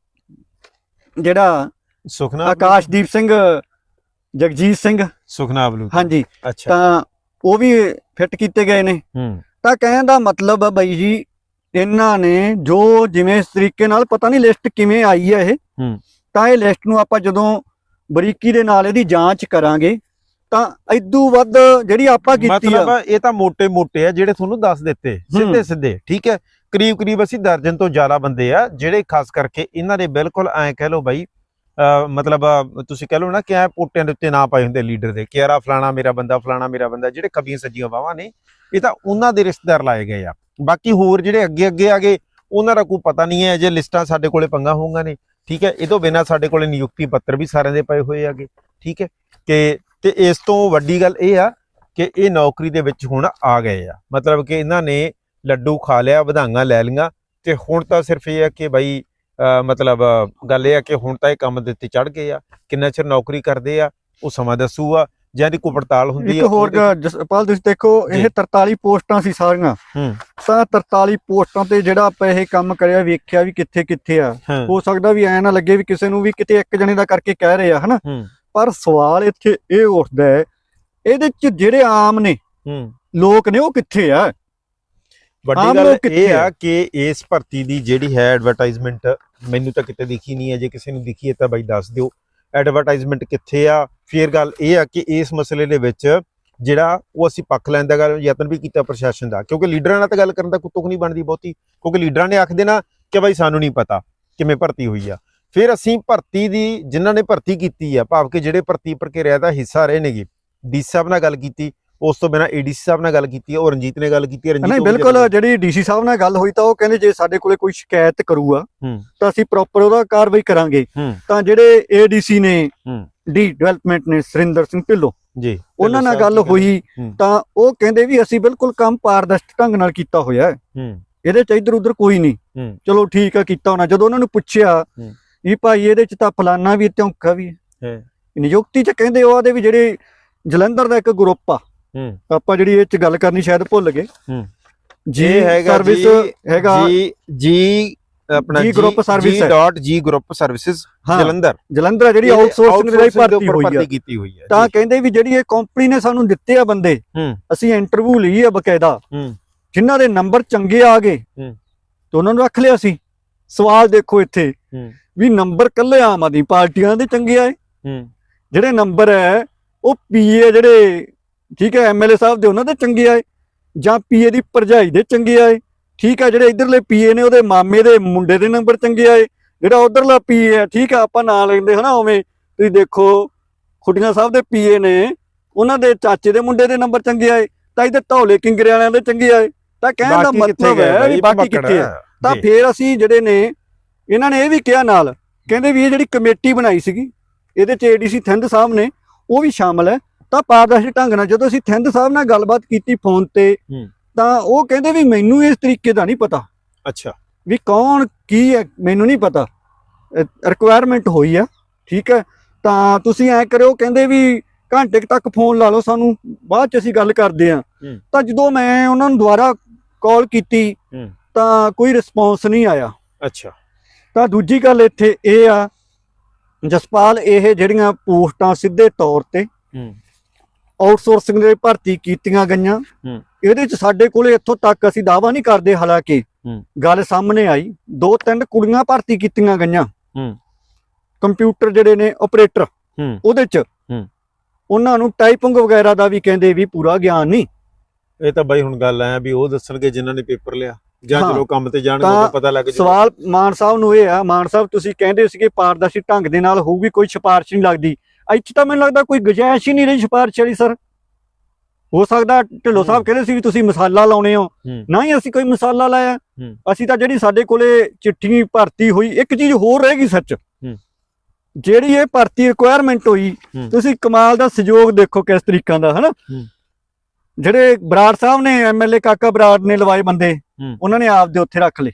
ਜਿਹੜਾ ਸੁਖਨਾ ਆਕਾਸ਼ਦੀਪ ਸਿੰਘ ਜਗਜੀਤ ਸਿੰਘ। ਸੁਖਨਾ ਬਲੂ। ਹਾਂਜੀ। ਤਾਂ ਉਹ ਵੀ ਫਿੱਟ ਕੀਤੇ ਗਏ ਨੇ। ਤਾਂ ਕਹਿਣ ਦਾ ਮਤਲਬ ਆ ਬਾਈ ਜੀ ਇਹਨਾਂ ਨੇ ਜੋ ਜਿਵੇਂ ਤਰੀਕੇ ਨਾਲ ਪਤਾ ਨਹੀਂ ਲਿਸਟ ਕਿਵੇਂ ਆਈ ਹੈ ਇਹ। ਤਾਂ ਇਹ ਲਿਸਟ ਨੂੰ ਆਪਾਂ ਜਦੋਂ ਬਰੀਕੀ ਦੇ ਨਾਲ ਇਹਦੀ ਜਾਂਚ ਕਰਾਂਗੇ ਤਾਂ ਇਦੋਂ ਵੱਧ ਜਿਹੜੀ ਆਪਾਂ ਕੀਤੀ ਆ ਮਤਲਬ ਇਹ ਤਾਂ ਮੋٹے ਮੋٹے ਆ ਜਿਹੜੇ ਤੁਹਾਨੂੰ ਦੱਸ ਦਿੱਤੇ। ਸਿੱਧੇ ਸਿੱਧੇ ਠੀਕ ਹੈ? ਕਰੀਬ ਕਰੀਬ ਅਸੀਂ ਦਰਜਨ ਤੋਂ ਜ਼ਿਆਦਾ ਬੰਦੇ ਆ, ਜਿਹੜੇ ਖਾਸ ਕਰਕੇ ਇਹਨਾਂ ਦੇ ਬਿਲਕੁਲ ਐਂ ਕਹਿ ਲਓ ਬਾਈ ਮਤਲਬ ਤੁਸੀਂ ਕਹਿ ਲਓ ਨਾ ਕਿ ਐ ਪੋਟਿਆਂ ਦੇ ਉੱਤੇ ਨਾ ਪਾਏ ਹੁੰਦੇ ਲੀਡਰ ਦੇ, ਕਿ ਯਾਰ ਫਲਾਣਾ ਮੇਰਾ ਬੰਦਾ, ਫਲਾਣਾ ਮੇਰਾ ਬੰਦਾ, ਜਿਹੜੇ ਖੱਬੀਆਂ ਸੱਜੀਆਂ ਬਾਵਾਂ ਨੇ, ਇਹ ਤਾਂ ਉਹਨਾਂ ਦੇ ਰਿਸ਼ਤੇਦਾਰ ਲਾਏ ਗਏ ਆ। ਬਾਕੀ ਹੋਰ ਜਿਹੜੇ ਅੱਗੇ ਅੱਗੇ ਆ ਗਏ, ਉਹਨਾਂ ਦਾ ਕੋਈ ਪਤਾ ਨਹੀਂ ਹੈ ਜੇ ਲਿਸਟਾਂ ਸਾਡੇ ਕੋਲੇ ਪੰਗਾ ਹੋਊਗਾ ਨੇ, ਠੀਕ ਹੈ? ਇਹ ਤੋਂ ਬਿਨਾਂ ਸਾਡੇ ਕੋਲੇ ਨਿਯੁਕਤੀ ਪੱਤਰ ਵੀ ਸਾਰਿਆਂ ਦੇ ਪਏ ਹੋਏ ਆਗੇ ਠੀਕ ਹੈ? ਕਿ ਤੇ ਇਸ ਤੋਂ ਵੱਡੀ ਗੱਲ ਇਹ ਆ ਕਿ ਇਹ ਨੌਕਰੀ ਦੇ ਵਿੱਚ ਹੁਣ ਆ ਗਏ ਆ। ਮਤਲਬ ਕਿ ਇਹਨਾਂ ਨੇ ਲੱਡੂ ਖਾ ਲਿਆ ਵਧਾਈਆਂ ਲੈ ਲਈਆਂ ਤੇ ਹੁਣ ਤਾਂ ਸਿਰਫ ਇਹ ਆ ਕਿ ਬਾਈ ਮਤਲਬ ਗੱਲ ਇਹ ਆ ਕਿ ਹੁਣ ਤਾਂ ਇਹ ਕੰਮ ਦੇ ਉੱਤੇ ਚੜ ਗਏ ਆ ਕਿੰਨਾ ਚਿਰ ਨੌਕਰੀ ਕਰਦੇ ਆ ਉਹ ਸਮਾਂ ਦੱਸੂਗਾ ਜਾਂ ਦੀ ਕੋਈ ਪੜਤਾਲ ਹੁੰਦੀ ਇੱਕ ਆ ਹੋਰ ਜਸਪਾਲ ਤੁਸੀਂ ਦੇਖੋ ਇਹ ਜੀ। 43 ਪੋਸਟਾਂ ਸੀ ਸਾਰੀਆਂ। ਹੂੰ। ਤਾਂ 43 ਪੋਸਟਾਂ ਤੇ ਜਿਹੜਾ ਆਪਾਂ ਇਹ ਕੰਮ ਕਰਿਆ ਵੇਖਿਆ ਵੀ ਕਿੱਥੇ ਕਿੱਥੇ ਆ। ਹਾਂ। ਹੋ ਸਕਦਾ ਵੀ ਐ ਨਾ ਲੱਗੇ ਵੀ ਕਿਸੇ ਨੂੰ ਵੀ ਕਿਤੇ ਇੱਕ ਜਣੇ ਦਾ ਕਰਕੇ ਕਹਿ ਰਹੇ ਆ ਹਨਾ? ਹੂੰ। ਪਰ ਸਵਾਲ ਇੱਥੇ ਇਹ ਉੱਠਦਾ ਹੈ ਇਹਦੇ ਚ ਜਿਹੜੇ ਆਮ ਨੇ ਹੂੰ। ਲੋਕ ਨੇ ਉਹ ਕਿੱਥੇ ਆ? ਵੱਡੀ ਗੱਲ ਇਹ ਆ? ਆ? ਕਿ ਇਸ ਭਰਤੀ ਦੀ ਜਿਹੜੀ ਹੈ ਐਡਵਰਟਾਈਜ਼ਮੈਂਟ ਮੈਨੂੰ ਤਾਂ ਕਿਤੇ ਦਿਖੀ ਨਹੀਂ ਹੈ। ਜੇ ਕਿਸੇ ਨੂੰ ਦਿਖੀ ਹੈ ਤਾਂ ਬਾਈ ਦੱਸ ਦਿਓ। ਐਡਵਰਟਾਈਜ਼ਮੈਂਟ ਕਿੱਥੇ ਆ? ਫਿਰ ਗੱਲ ਇਹ ਆ ਕਿ ਇਸ ਮਸਲੇ ਦੇ ਵਿੱਚ ਜਿਹੜਾ ਉਹ ਅਸੀਂ ਪੱਖ ਲੈਣ ਦਾ ਗੱਲ ਯਤਨ ਵੀ ਕੀਤਾ ਪ੍ਰਸ਼ਾਸਨ ਦਾ। ਕਿਉਂਕਿ ਲੀਡਰਾਂ ਨਾਲ ਤਾਂ ਗੱਲ ਕਰਨ ਦਾ ਕੋਈ ਤੁਕ ਨਹੀਂ ਬਣਦੀ ਬਹੁਤੀ। ਕਿਉਂਕਿ ਲੀਡਰਾਂ ਨੇ ਆਖ ਦੇਣਾ ਕਿ ਬਾਈ ਸਾਨੂੰ ਨਹੀਂ ਪਤਾ ਕਿਵੇਂ ਭਰਤੀ ਹੋਈ ਆ। ਫਿਰ ਅਸੀਂ ਭਰਤੀ ਦੀ ਜਿਨ੍ਹਾਂ ਨੇ ਭਰਤੀ ਕੀਤੀ ਆ ਭਾਵ ਕਿ ਜਿਹੜੇ ਭਰਤੀ ਪ੍ਰਕਿਰਿਆ ਦਾ ਹਿੱਸਾ ਰਹੇ ਨੇਗੇ ਡੀ ਸਾਹਿਬ ਨਾਲ ਗੱਲ ਕੀਤੀ। ਉਸ ਤੋਂ ਬਿਨਾਂ ਏਡੀਸੀ ਸਾਹਿਬ ਨਾਲ ਗੱਲ ਕੀਤੀ ਹੈ ਉਹ ਰਣਜੀਤ ਨੇ ਗੱਲ ਕੀਤੀ ਹੈ ਰਣਜੀਤ ਨਹੀਂ ਉਹ ਬਿਲਕੁਲ ਜਿਹੜੀ ਡੀਸੀ ਸਾਹਿਬ ਨਾਲ ਗੱਲ ਹੋਈ ਤਾਂ ਉਹ ਕਹਿੰਦੇ ਜੇ ਸਾਡੇ ਕੋਲੇ ਕੋਈ ਸ਼ਿਕਾਇਤ ਕਰੂਗਾ। ਤਾਂ ਅਸੀਂ ਪ੍ਰੋਪਰ ਉਹਦਾ ਕਾਰਵਾਈ ਕਰਾਂਗੇ। ਤਾਂ ਜਿਹੜੇ ਏਡੀਸੀ ਨੇ। ਡੀ ਡਿਵੈਲਪਮੈਂਟ ਨੇ ਸੁਰਿੰਦਰ ਸਿੰਘ ਢਿੱਲੋਂ ਜੀ ਉਹਨਾਂ ਨਾਲ ਗੱਲ ਹੋਈ। ਤਾਂ ਉਹ ਕਹਿੰਦੇ ਵੀ ਅਸੀਂ ਬਿਲਕੁਲ ਕੰਮ ਪਾਰਦਰਸ਼ਕ ਢੰਗ ਨਾਲ ਕੀਤਾ ਹੋਇਆ ਹੈ ਇਹਦੇ ਚ ਇਧਰ ਉਧਰ ਕੋਈ ਨਹੀਂ। ਚਲੋ ਠੀਕ ਆ ਕੀਤਾ ਹੋਣਾ ਜਦੋਂ ਉਹਨਾਂ ਨੂੰ ਪੁੱਛਿਆ। ਵੀ ਭਾਈ ਇਹਦੇ ਚ ਤਾਂ ਫਲਾਨਾ ਵੀ ਤੇ ਔਂਕਾ ਵੀ ਹੈ ਨਿਯੁਕਤੀ ਚ ਕਹਿੰਦੇ ਉਹਦੇ ਵੀ ਜਿਹੜੇ ਜਲੰਧਰ ਦਾ ਇੱਕ ਗਰੁੱਪ ਆ ਹੂੰ। ਆਪਾਂ ਜਿਹੜੀ ਇਹ ਚ ਗੱਲ ਕਰਨੀ ਸ਼ਾਇਦ ਭੁੱਲ ਗਏ। ਹੂੰ। ਜੀ ਹੈਗਾ ਸਰਵਿਸ ਹੈਗਾ ਜੀ ਜੀ ਆਪਣਾ ਜੀ group service ਹੈ। ਜੀ ਗਰੁੱਪ ਸਰਵਿਸਿਜ਼ ਜਲੰਧਰ। ਜਲੰਧਰ ਜਿਹੜੀ ਆਊਟਸੋਰਸਿੰਗ ਦੇ ਲਈ ਭਰਤੀ ਹੋਈ ਆ। ਕੀਤੀ ਹੋਈ ਹੈ ਤਾਂ। ਕਹਿੰਦੇ ਵੀ ਜਿਹੜੀ ਇਹ ਕੰਪਨੀ ਨੇ ਸਾਨੂੰ ਦਿੱਤੇ ਆ ਬੰਦੇ ਹੂੰ। ਅਸੀਂ ਇੰਟਰਵਿਊ ਲਈ ਆ ਬਕਾਇਦਾ। ਹੂੰ। ਜਿਨ੍ਹਾਂ ਦੇ ਨੰਬਰ ਚੰਗੇ ਆ ਗਏ ਹੂੰ। ਤੇ ਉਹਨਾਂ ਨੂੰ ਰੱਖ ਲਿਆ ਸੀ ਸਵਾਲ ਦੇਖੋ ਇੱਥੇ। ਹੂੰ। ਵੀ ਨੰਬਰ ਕੱਲੇ ਆਮ ਆਦਮੀ ਪਾਰਟੀਆਂ ਦੇ ਚੰਗੇ ਆਏ। ਹੂੰ। ਜਿਹੜੇ ਨੰਬਰ ਹੈ ਉਹ ਪੀਏ ਜਿਹੜੇ ਠੀਕ ਹੈ ਐਮਐਲਏ ਸਾਹਿਬ ਦੇ ਉਹਨਾਂ ਦੇ ਚੰਗੇ ਆਏ ਜਾਂ ਪੀਏ ਦੀ ਭਰਜਾਈ ਦੇ ਚੰਗੇ ਆਏ। ਠੀਕ ਹੈ ਜਿਹੜੇ ਇਧਰਲੇ ਪੀਏ ਨੇ ਉਹਦੇ ਮਾਮੇ ਦੇ ਮੁੰਡੇ ਦੇ ਨੰਬਰ ਚੰਗੇ ਆਏ। ਜਿਹੜਾ ਉਧਰਲਾ ਪੀਏ ਹੈ ਠੀਕ ਹੈ ਆਪਾਂ ਨਾਂ ਲੈਂਦੇ ਹਨਾ ਉਵੇਂ। ਤੁਸੀਂ ਦੇਖੋ ਖੁੱਡੀਆਂ ਸਾਹਿਬ ਦੇ ਪੀਏ ਨੇ ਉਹਨਾਂ ਦੇ ਚਾਚੇ ਦੇ ਮੁੰਡੇ ਦੇ ਨੰਬਰ ਚੰਗੇ ਆਏ ਤਾਂ ਇਧਰ ਧੌਲੇ ਕਿੰਗਰੇ ਵਾਲਿਆਂ ਦੇ ਚੰਗੇ ਆਏ। ਤਾਂ ਕਹਿਣ ਦਾ ਬਾਕੀ ਕਿੱਥੇ ਮਤਲਬ ਹੈ ਵੀ ਬਾਕੀ ਕਿੱਥੇ ਆ ਤਾਂ। ਫੇਰ ਅਸੀਂ ਜਿਹੜੇ ਨੇ ਇਹਨਾਂ ਨੇ ਇਹ ਵੀ ਕਿਹਾ ਨਾਲ ਕਹਿੰਦੇ ਵੀ ਇਹ ਜਿਹੜੀ ਕਮੇਟੀ ਬਣਾਈ ਸੀਗੀ ਇਹਦੇ ਚ ਏਡੀਸੀ ਥਿੰਦ ਸਾਹਿਬ ਨੇ ਉਹ ਵੀ ਸ਼ਾਮਲ ਹੈ। ਤਾਂ ਪਾਰਦਰਸ਼ੀ ਢੰਗ ਨਾਲ ਜਦੋਂ ਅਸੀਂ ਥਿੰਦ ਸਾਹਿਬ ਨਾਲ ਗੱਲਬਾਤ ਕੀਤੀ ਫੋਨ ਤੇ। ਤਾਂ ਉਹ ਕਹਿੰਦੇ ਵੀ ਮੈਨੂੰ ਇਸ ਤਰੀਕੇ ਦਾ ਨਹੀਂ ਪਤਾ। ਅੱਛਾ। ਵੀ ਕੌਣ ਕੀ ਹੈ ਮੈਨੂੰ ਨਹੀਂ ਪਤਾ। ਰਿਕੁਆਇਰਮੈਂਟ ਹੋਈ ਆ ਠੀਕ ਹੈ। ਤਾਂ ਤੁਸੀਂ ਐ ਕਰਿਓ ਕਹਿੰਦੇ ਵੀ ਘੰਟੇ ਤੱਕ ਫੋਨ ਲਾ ਲਓ ਸਾਨੂੰ ਬਾਅਦ ਚ ਅਸੀਂ ਗੱਲ ਕਰਦੇ ਆ। ਤਾਂ ਜਦੋਂ ਮੈਂ ਉਹਨਾਂ ਨੂੰ ਦੁਬਾਰਾ ਕਾਲ ਕੀਤੀ। ਤਾਂ ਕੋਈ ਰਿਸਪੌਂਸ ਨਹੀਂ ਆਇਆ। ਅੱਛਾ। ਤਾਂ ਦੂਜੀ ਗੱਲ ਇੱਥੇ ਇਹ ਆ ਜਸਪਾਲ ਇਹ ਜਿਹੜੀਆਂ ਪੋਸਟਾਂ ਸਿੱਧੇ ਤੌਰ ਤੇ ਆਊਟਸੋਰਸਿੰਗ ਦੇ ਭਰਤੀ ਕੀਤੀਆਂ ਗਈਆਂ। ਇਹਦੇ ਚ ਸਾਡੇ ਕੋਲੇ ਇੱਥੋਂ ਤੱਕ ਅਸੀਂ ਦਾਵਾ ਨਹੀਂ ਕਰਦੇ ਹਾਲਾਂਕਿ। ਗੱਲ ਸਾਹਮਣੇ ਆਈ ਦੋ ਤਿੰਨ ਕੁੜੀਆਂ ਭਰਤੀ ਕੀਤੀਆਂ ਗਈਆਂ। ਕੰਪਿਊਟਰ ਜਿਹੜੇ ਨੇ ਆਪਰੇਟਰ ਉਹਦੇ ਚ। ਉਹਨਾਂ ਨੂੰ ਟਾਈਪਿੰਗ ਵਗੈਰਾ ਦਾ ਵੀ ਕਹਿੰਦੇ ਵੀ ਪੂਰਾ ਗਿਆਨ ਨਹੀਂ ਇਹ ਤਾਂ ਬਾਈ ਹੁਣ ਗੱਲ ਐ ਵੀ ਉਹ ਦੱਸਣਗੇ ਜਿਨ੍ਹਾਂ ਨੇ ਪੇਪਰ ਲਿਆ ਜਾਂ। ਜਦੋਂ ਕੰਮ ਤੇ ਜਾਣਗੇ ਤਾਂ ਪਤਾ ਲੱਗ ਜੂ ਸਵਾਲ ਮਾਨ ਸਾਹਿਬ ਨੂੰ ਇਹ ਆ ਮਾਨ ਸਾਹਿਬ ਤੁਸੀਂ ਕਹਿੰਦੇ ਸੀਗੇ ਪਾਰਦਰਸ਼ੀ ਢੰਗ ਦੇ ਨਾਲ ਹੋਊਗੀ ਕੋਈ ਸਿਫਾਰਿਸ਼ ਨਹੀਂ ਲੱਗਦੀ ਇੱਥੇ ਤਾਂ ਮੈਨੂੰ ਲੱਗਦਾ ਕੋਈ ਗੁੰਜਾਇਸ਼ ਹੀ ਨਹੀਂ ਰਹੀ ਸਿਫਾਰਿਸ਼ ਵਾਲੀ ਸਰ ਹੋ ਸਕਦਾ ਢਿੱਲੋਂ ਸਾਹਿਬ। ਕਹਿੰਦੇ ਸੀ ਵੀ ਤੁਸੀਂ ਮਸਾਲਾ ਲਾਉਣੇ ਹੋ। ਨਾ ਹੀ ਅਸੀਂ ਕੋਈ ਮਸਾਲਾ ਲਾਇਆ। ਅਸੀਂ ਤਾਂ ਜਿਹੜੀ ਸਾਡੇ ਕੋਲੇ ਚਿੱਠੀ ਭਰਤੀ ਹੋਈ ਇੱਕ ਚੀਜ਼ ਹੋਰ ਰਹਿ ਗਈ ਸੱਚ ਜਿਹੜੀ ਇਹ ਭਰਤੀ ਰਿਕੁਆਇਰਮੈਂਟ ਹੋਈ। ਤੁਸੀਂ ਕਮਾਲ ਦਾ ਸਹਿਯੋਗ ਦੇਖੋ ਕਿਸ ਤਰੀਕਾਂ ਦਾ ਹਨਾ। ਜਿਹੜੇ ਬਰਾੜ ਸਾਹਿਬ ਨੇ ਐਮਐਲਏ ਕਾਕਾ ਬਰਾੜ ਨੇ ਲਵਾਏ ਬੰਦੇ। ਉਹਨਾਂ ਨੇ ਆਪਦੇ ਉੱਥੇ ਰੱਖ ਲਏ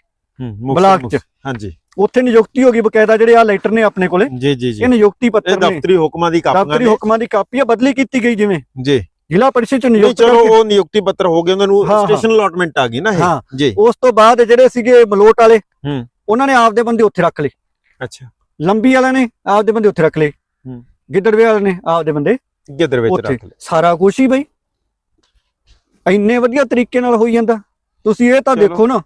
ਬਲਾਕ ਚ। ਹਾਂਜੀ ਉੱਥੇ ਨਿਯੁਕਤੀ ਹੋ ਗਈ ਬਕਾਇਦਾ ਜਿਹੜੇ ਆ ਲੈਟਰ ਨੇ ਆਪਣੇ ਕੋਲੇ। ਜੀ ਜੀ ਜੀ। ਇਹ ਨਿਯੁਕਤੀ ਪੱਤਰ ਨੇ। ਦਫ਼ਤਰੀ ਹੁਕਮਾਂ ਦੀ ਕਾਪੀਆਂ ਦਫ਼ਤਰੀ ਹੁਕਮਾਂ ਦੀ ਕਾਪੀ ਆ ਬਦਲੀ ਕੀਤੀ ਗਈ ਜਿਵੇਂ। ਜੀ। ਜ਼ਿਲ੍ਹਾ ਪਰਿਸ਼ਦ ਚ ਨਿਯੁਕਤ ਚਲੋ ਉਹ ਨਿਯੁਕਤੀ ਪੱਤਰ ਹੋ ਗਏ ਉਹਨਾਂ ਨੂੰ। ਸਟੇਸ਼ਨ ਅਲਾਟਮੈਂਟ ਆ ਗਈ ਨਾ। ਇਹ। ਜੀ। ਉਸ ਤੋਂ ਬਾਅਦ ਜਿਹੜੇ ਸੀਗੇ ਮਲੋਟ ਵਾਲੇ ਹੂੰ। ਉਹਨਾਂ ਨੇ ਆਪਦੇ ਬੰਦੇ ਉੱਥੇ ਰੱਖ ਲਏ। ਅੱਛਾ। ਲੰਬੀ ਵਾਲਿਆਂ ਨੇ ਆਪਦੇ ਬੰਦੇ ਉੱਥੇ ਰੱਖ ਲਏ। ਹੂੰ। ਗਿੱਦੜਵੇ ਵਾਲੇ ਨੇ ਆਪਦੇ ਬੰਦੇ ਗਿੱਦੜ ਵਿੱਚ ਉੱਥੇ। ਰੱਖ ਲੈ ਸਾਰਾ ਕੁਝ ਹੀ ਬਈ। ਇੰਨੇ ਵਧੀਆ ਤਰੀਕੇ ਨਾਲ ਹੋਈ ਜਾਂਦਾ। ਤੁਸੀਂ ਇਹ ਤਾਂ। ਦੇਖੋ ਨਾ।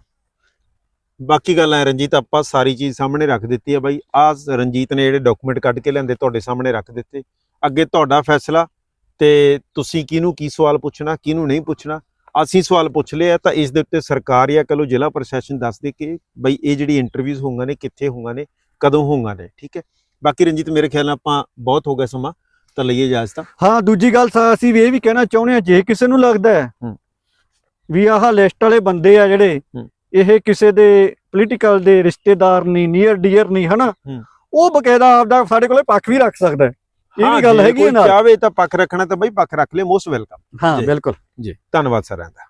ਬਾਕੀ ਗੱਲ ਹੈ ਰਣਜੀਤ ਆਪਾਂ ਸਾਰੀ ਚੀਜ਼ ਸਾਹਮਣੇ ਰੱਖ ਦਿੱਤੀ ਹੈ ਬਾਈ। ਆ ਰਣਜੀਤ ਨੇ ਜਿਹੜੇ ਡਾਕੂਮੈਂਟ ਕੱਢ ਕੇ ਲਿਆਂਦੇ ਤੁਹਾਡੇ ਸਾਹਮਣੇ ਰੱਖ ਦਿੱਤੇ। ਅੱਗੇ ਤੁਹਾਡਾ ਫੈਸਲਾ ਤੇ ਤੁਸੀਂ ਕਿਹਨੂੰ ਕੀ ਸਵਾਲ ਪੁੱਛਣਾ ਕਿਹਨੂੰ ਨਹੀਂ ਪੁੱਛਣਾ? ਅਸੀਂ ਸਵਾਲ ਪੁੱਛ ਲਿਆ ਤਾਂ ਇਸ ਦੇ ਉੱਤੇ ਸਰਕਾਰ ਜਾਂ ਕਹੋ ਜ਼ਿਲ੍ਹਾ ਪ੍ਰਸ਼ਾਸਨ ਦੱਸ ਦੇ ਕਿ ਬਈ ਇਹ ਜਿਹੜੀ ਇੰਟਰਵਿਊਜ਼ ਹੋਣਗੀਆਂ ਨੇ ਕਿੱਥੇ ਹੋਣਗੀਆਂ ਨੇ ਕਦੋਂ ਹੋਣਗੀਆਂ ਨੇ ਠੀਕ ਹੈ? ਬਾਕੀ ਰਣਜੀਤ ਮੇਰੇ ਖਿਆਲ ਨਾਲ ਆਪਾਂ ਬਹੁਤ ਹੋ ਗਿਆ ਸਮਾਂ ਤਾਂ ਲਈਏ ਇਜਾਜ਼ਤ ਹਾਂ ਦੂਜੀ ਗੱਲ ਸਾ- ਅਸੀਂ ਵੀ ਇਹ ਵੀ ਕਹਿਣਾ ਚਾਹੁੰਦੇ ਆ ਜੇ ਕਿਸੇ ਨੂੰ ਲੱਗਦਾ ਹੈ ਹੂੰ। ਵੀ ਆਹ ਲਿਸਟ ਵਾਲੇ ਬੰਦੇ ਆ ਜਿਹੜੇ ਹੂੰ। ਇਹ ਕਿਸੇ ਦੇ ਪੋਲੀਟੀਕਲ ਦੇ ਰਿਸ਼ਤੇਦਾਰ ਨਹੀਂ ਨੀਅਰ ਡੀਅਰ ਨਹੀਂ ਹਨਾ। ਉਹ ਬਕਾਇਦਾ ਆਪਦਾ ਸਾਡੇ ਕੋਲੇ ਪੱਖ ਵੀ ਰੱਖ ਸਕਦਾ ਹੈ। ਇਹ ਵੀ ਗੱਲ ਹੈਗੀ ਨਾਲ। ਚਾਹਵੇ ਤਾਂ ਪੱਖ ਰੱਖਣਾ ਤਾਂ ਬਈ ਪੱਖ ਰੱਖ ਲੈ ਮੋਸਟ ਵੈਲਕਮ ਹਾਂ। ਬਿਲਕੁਲ। ਜੀ ਧੰਨਵਾਦ ਸਰ ਦਾ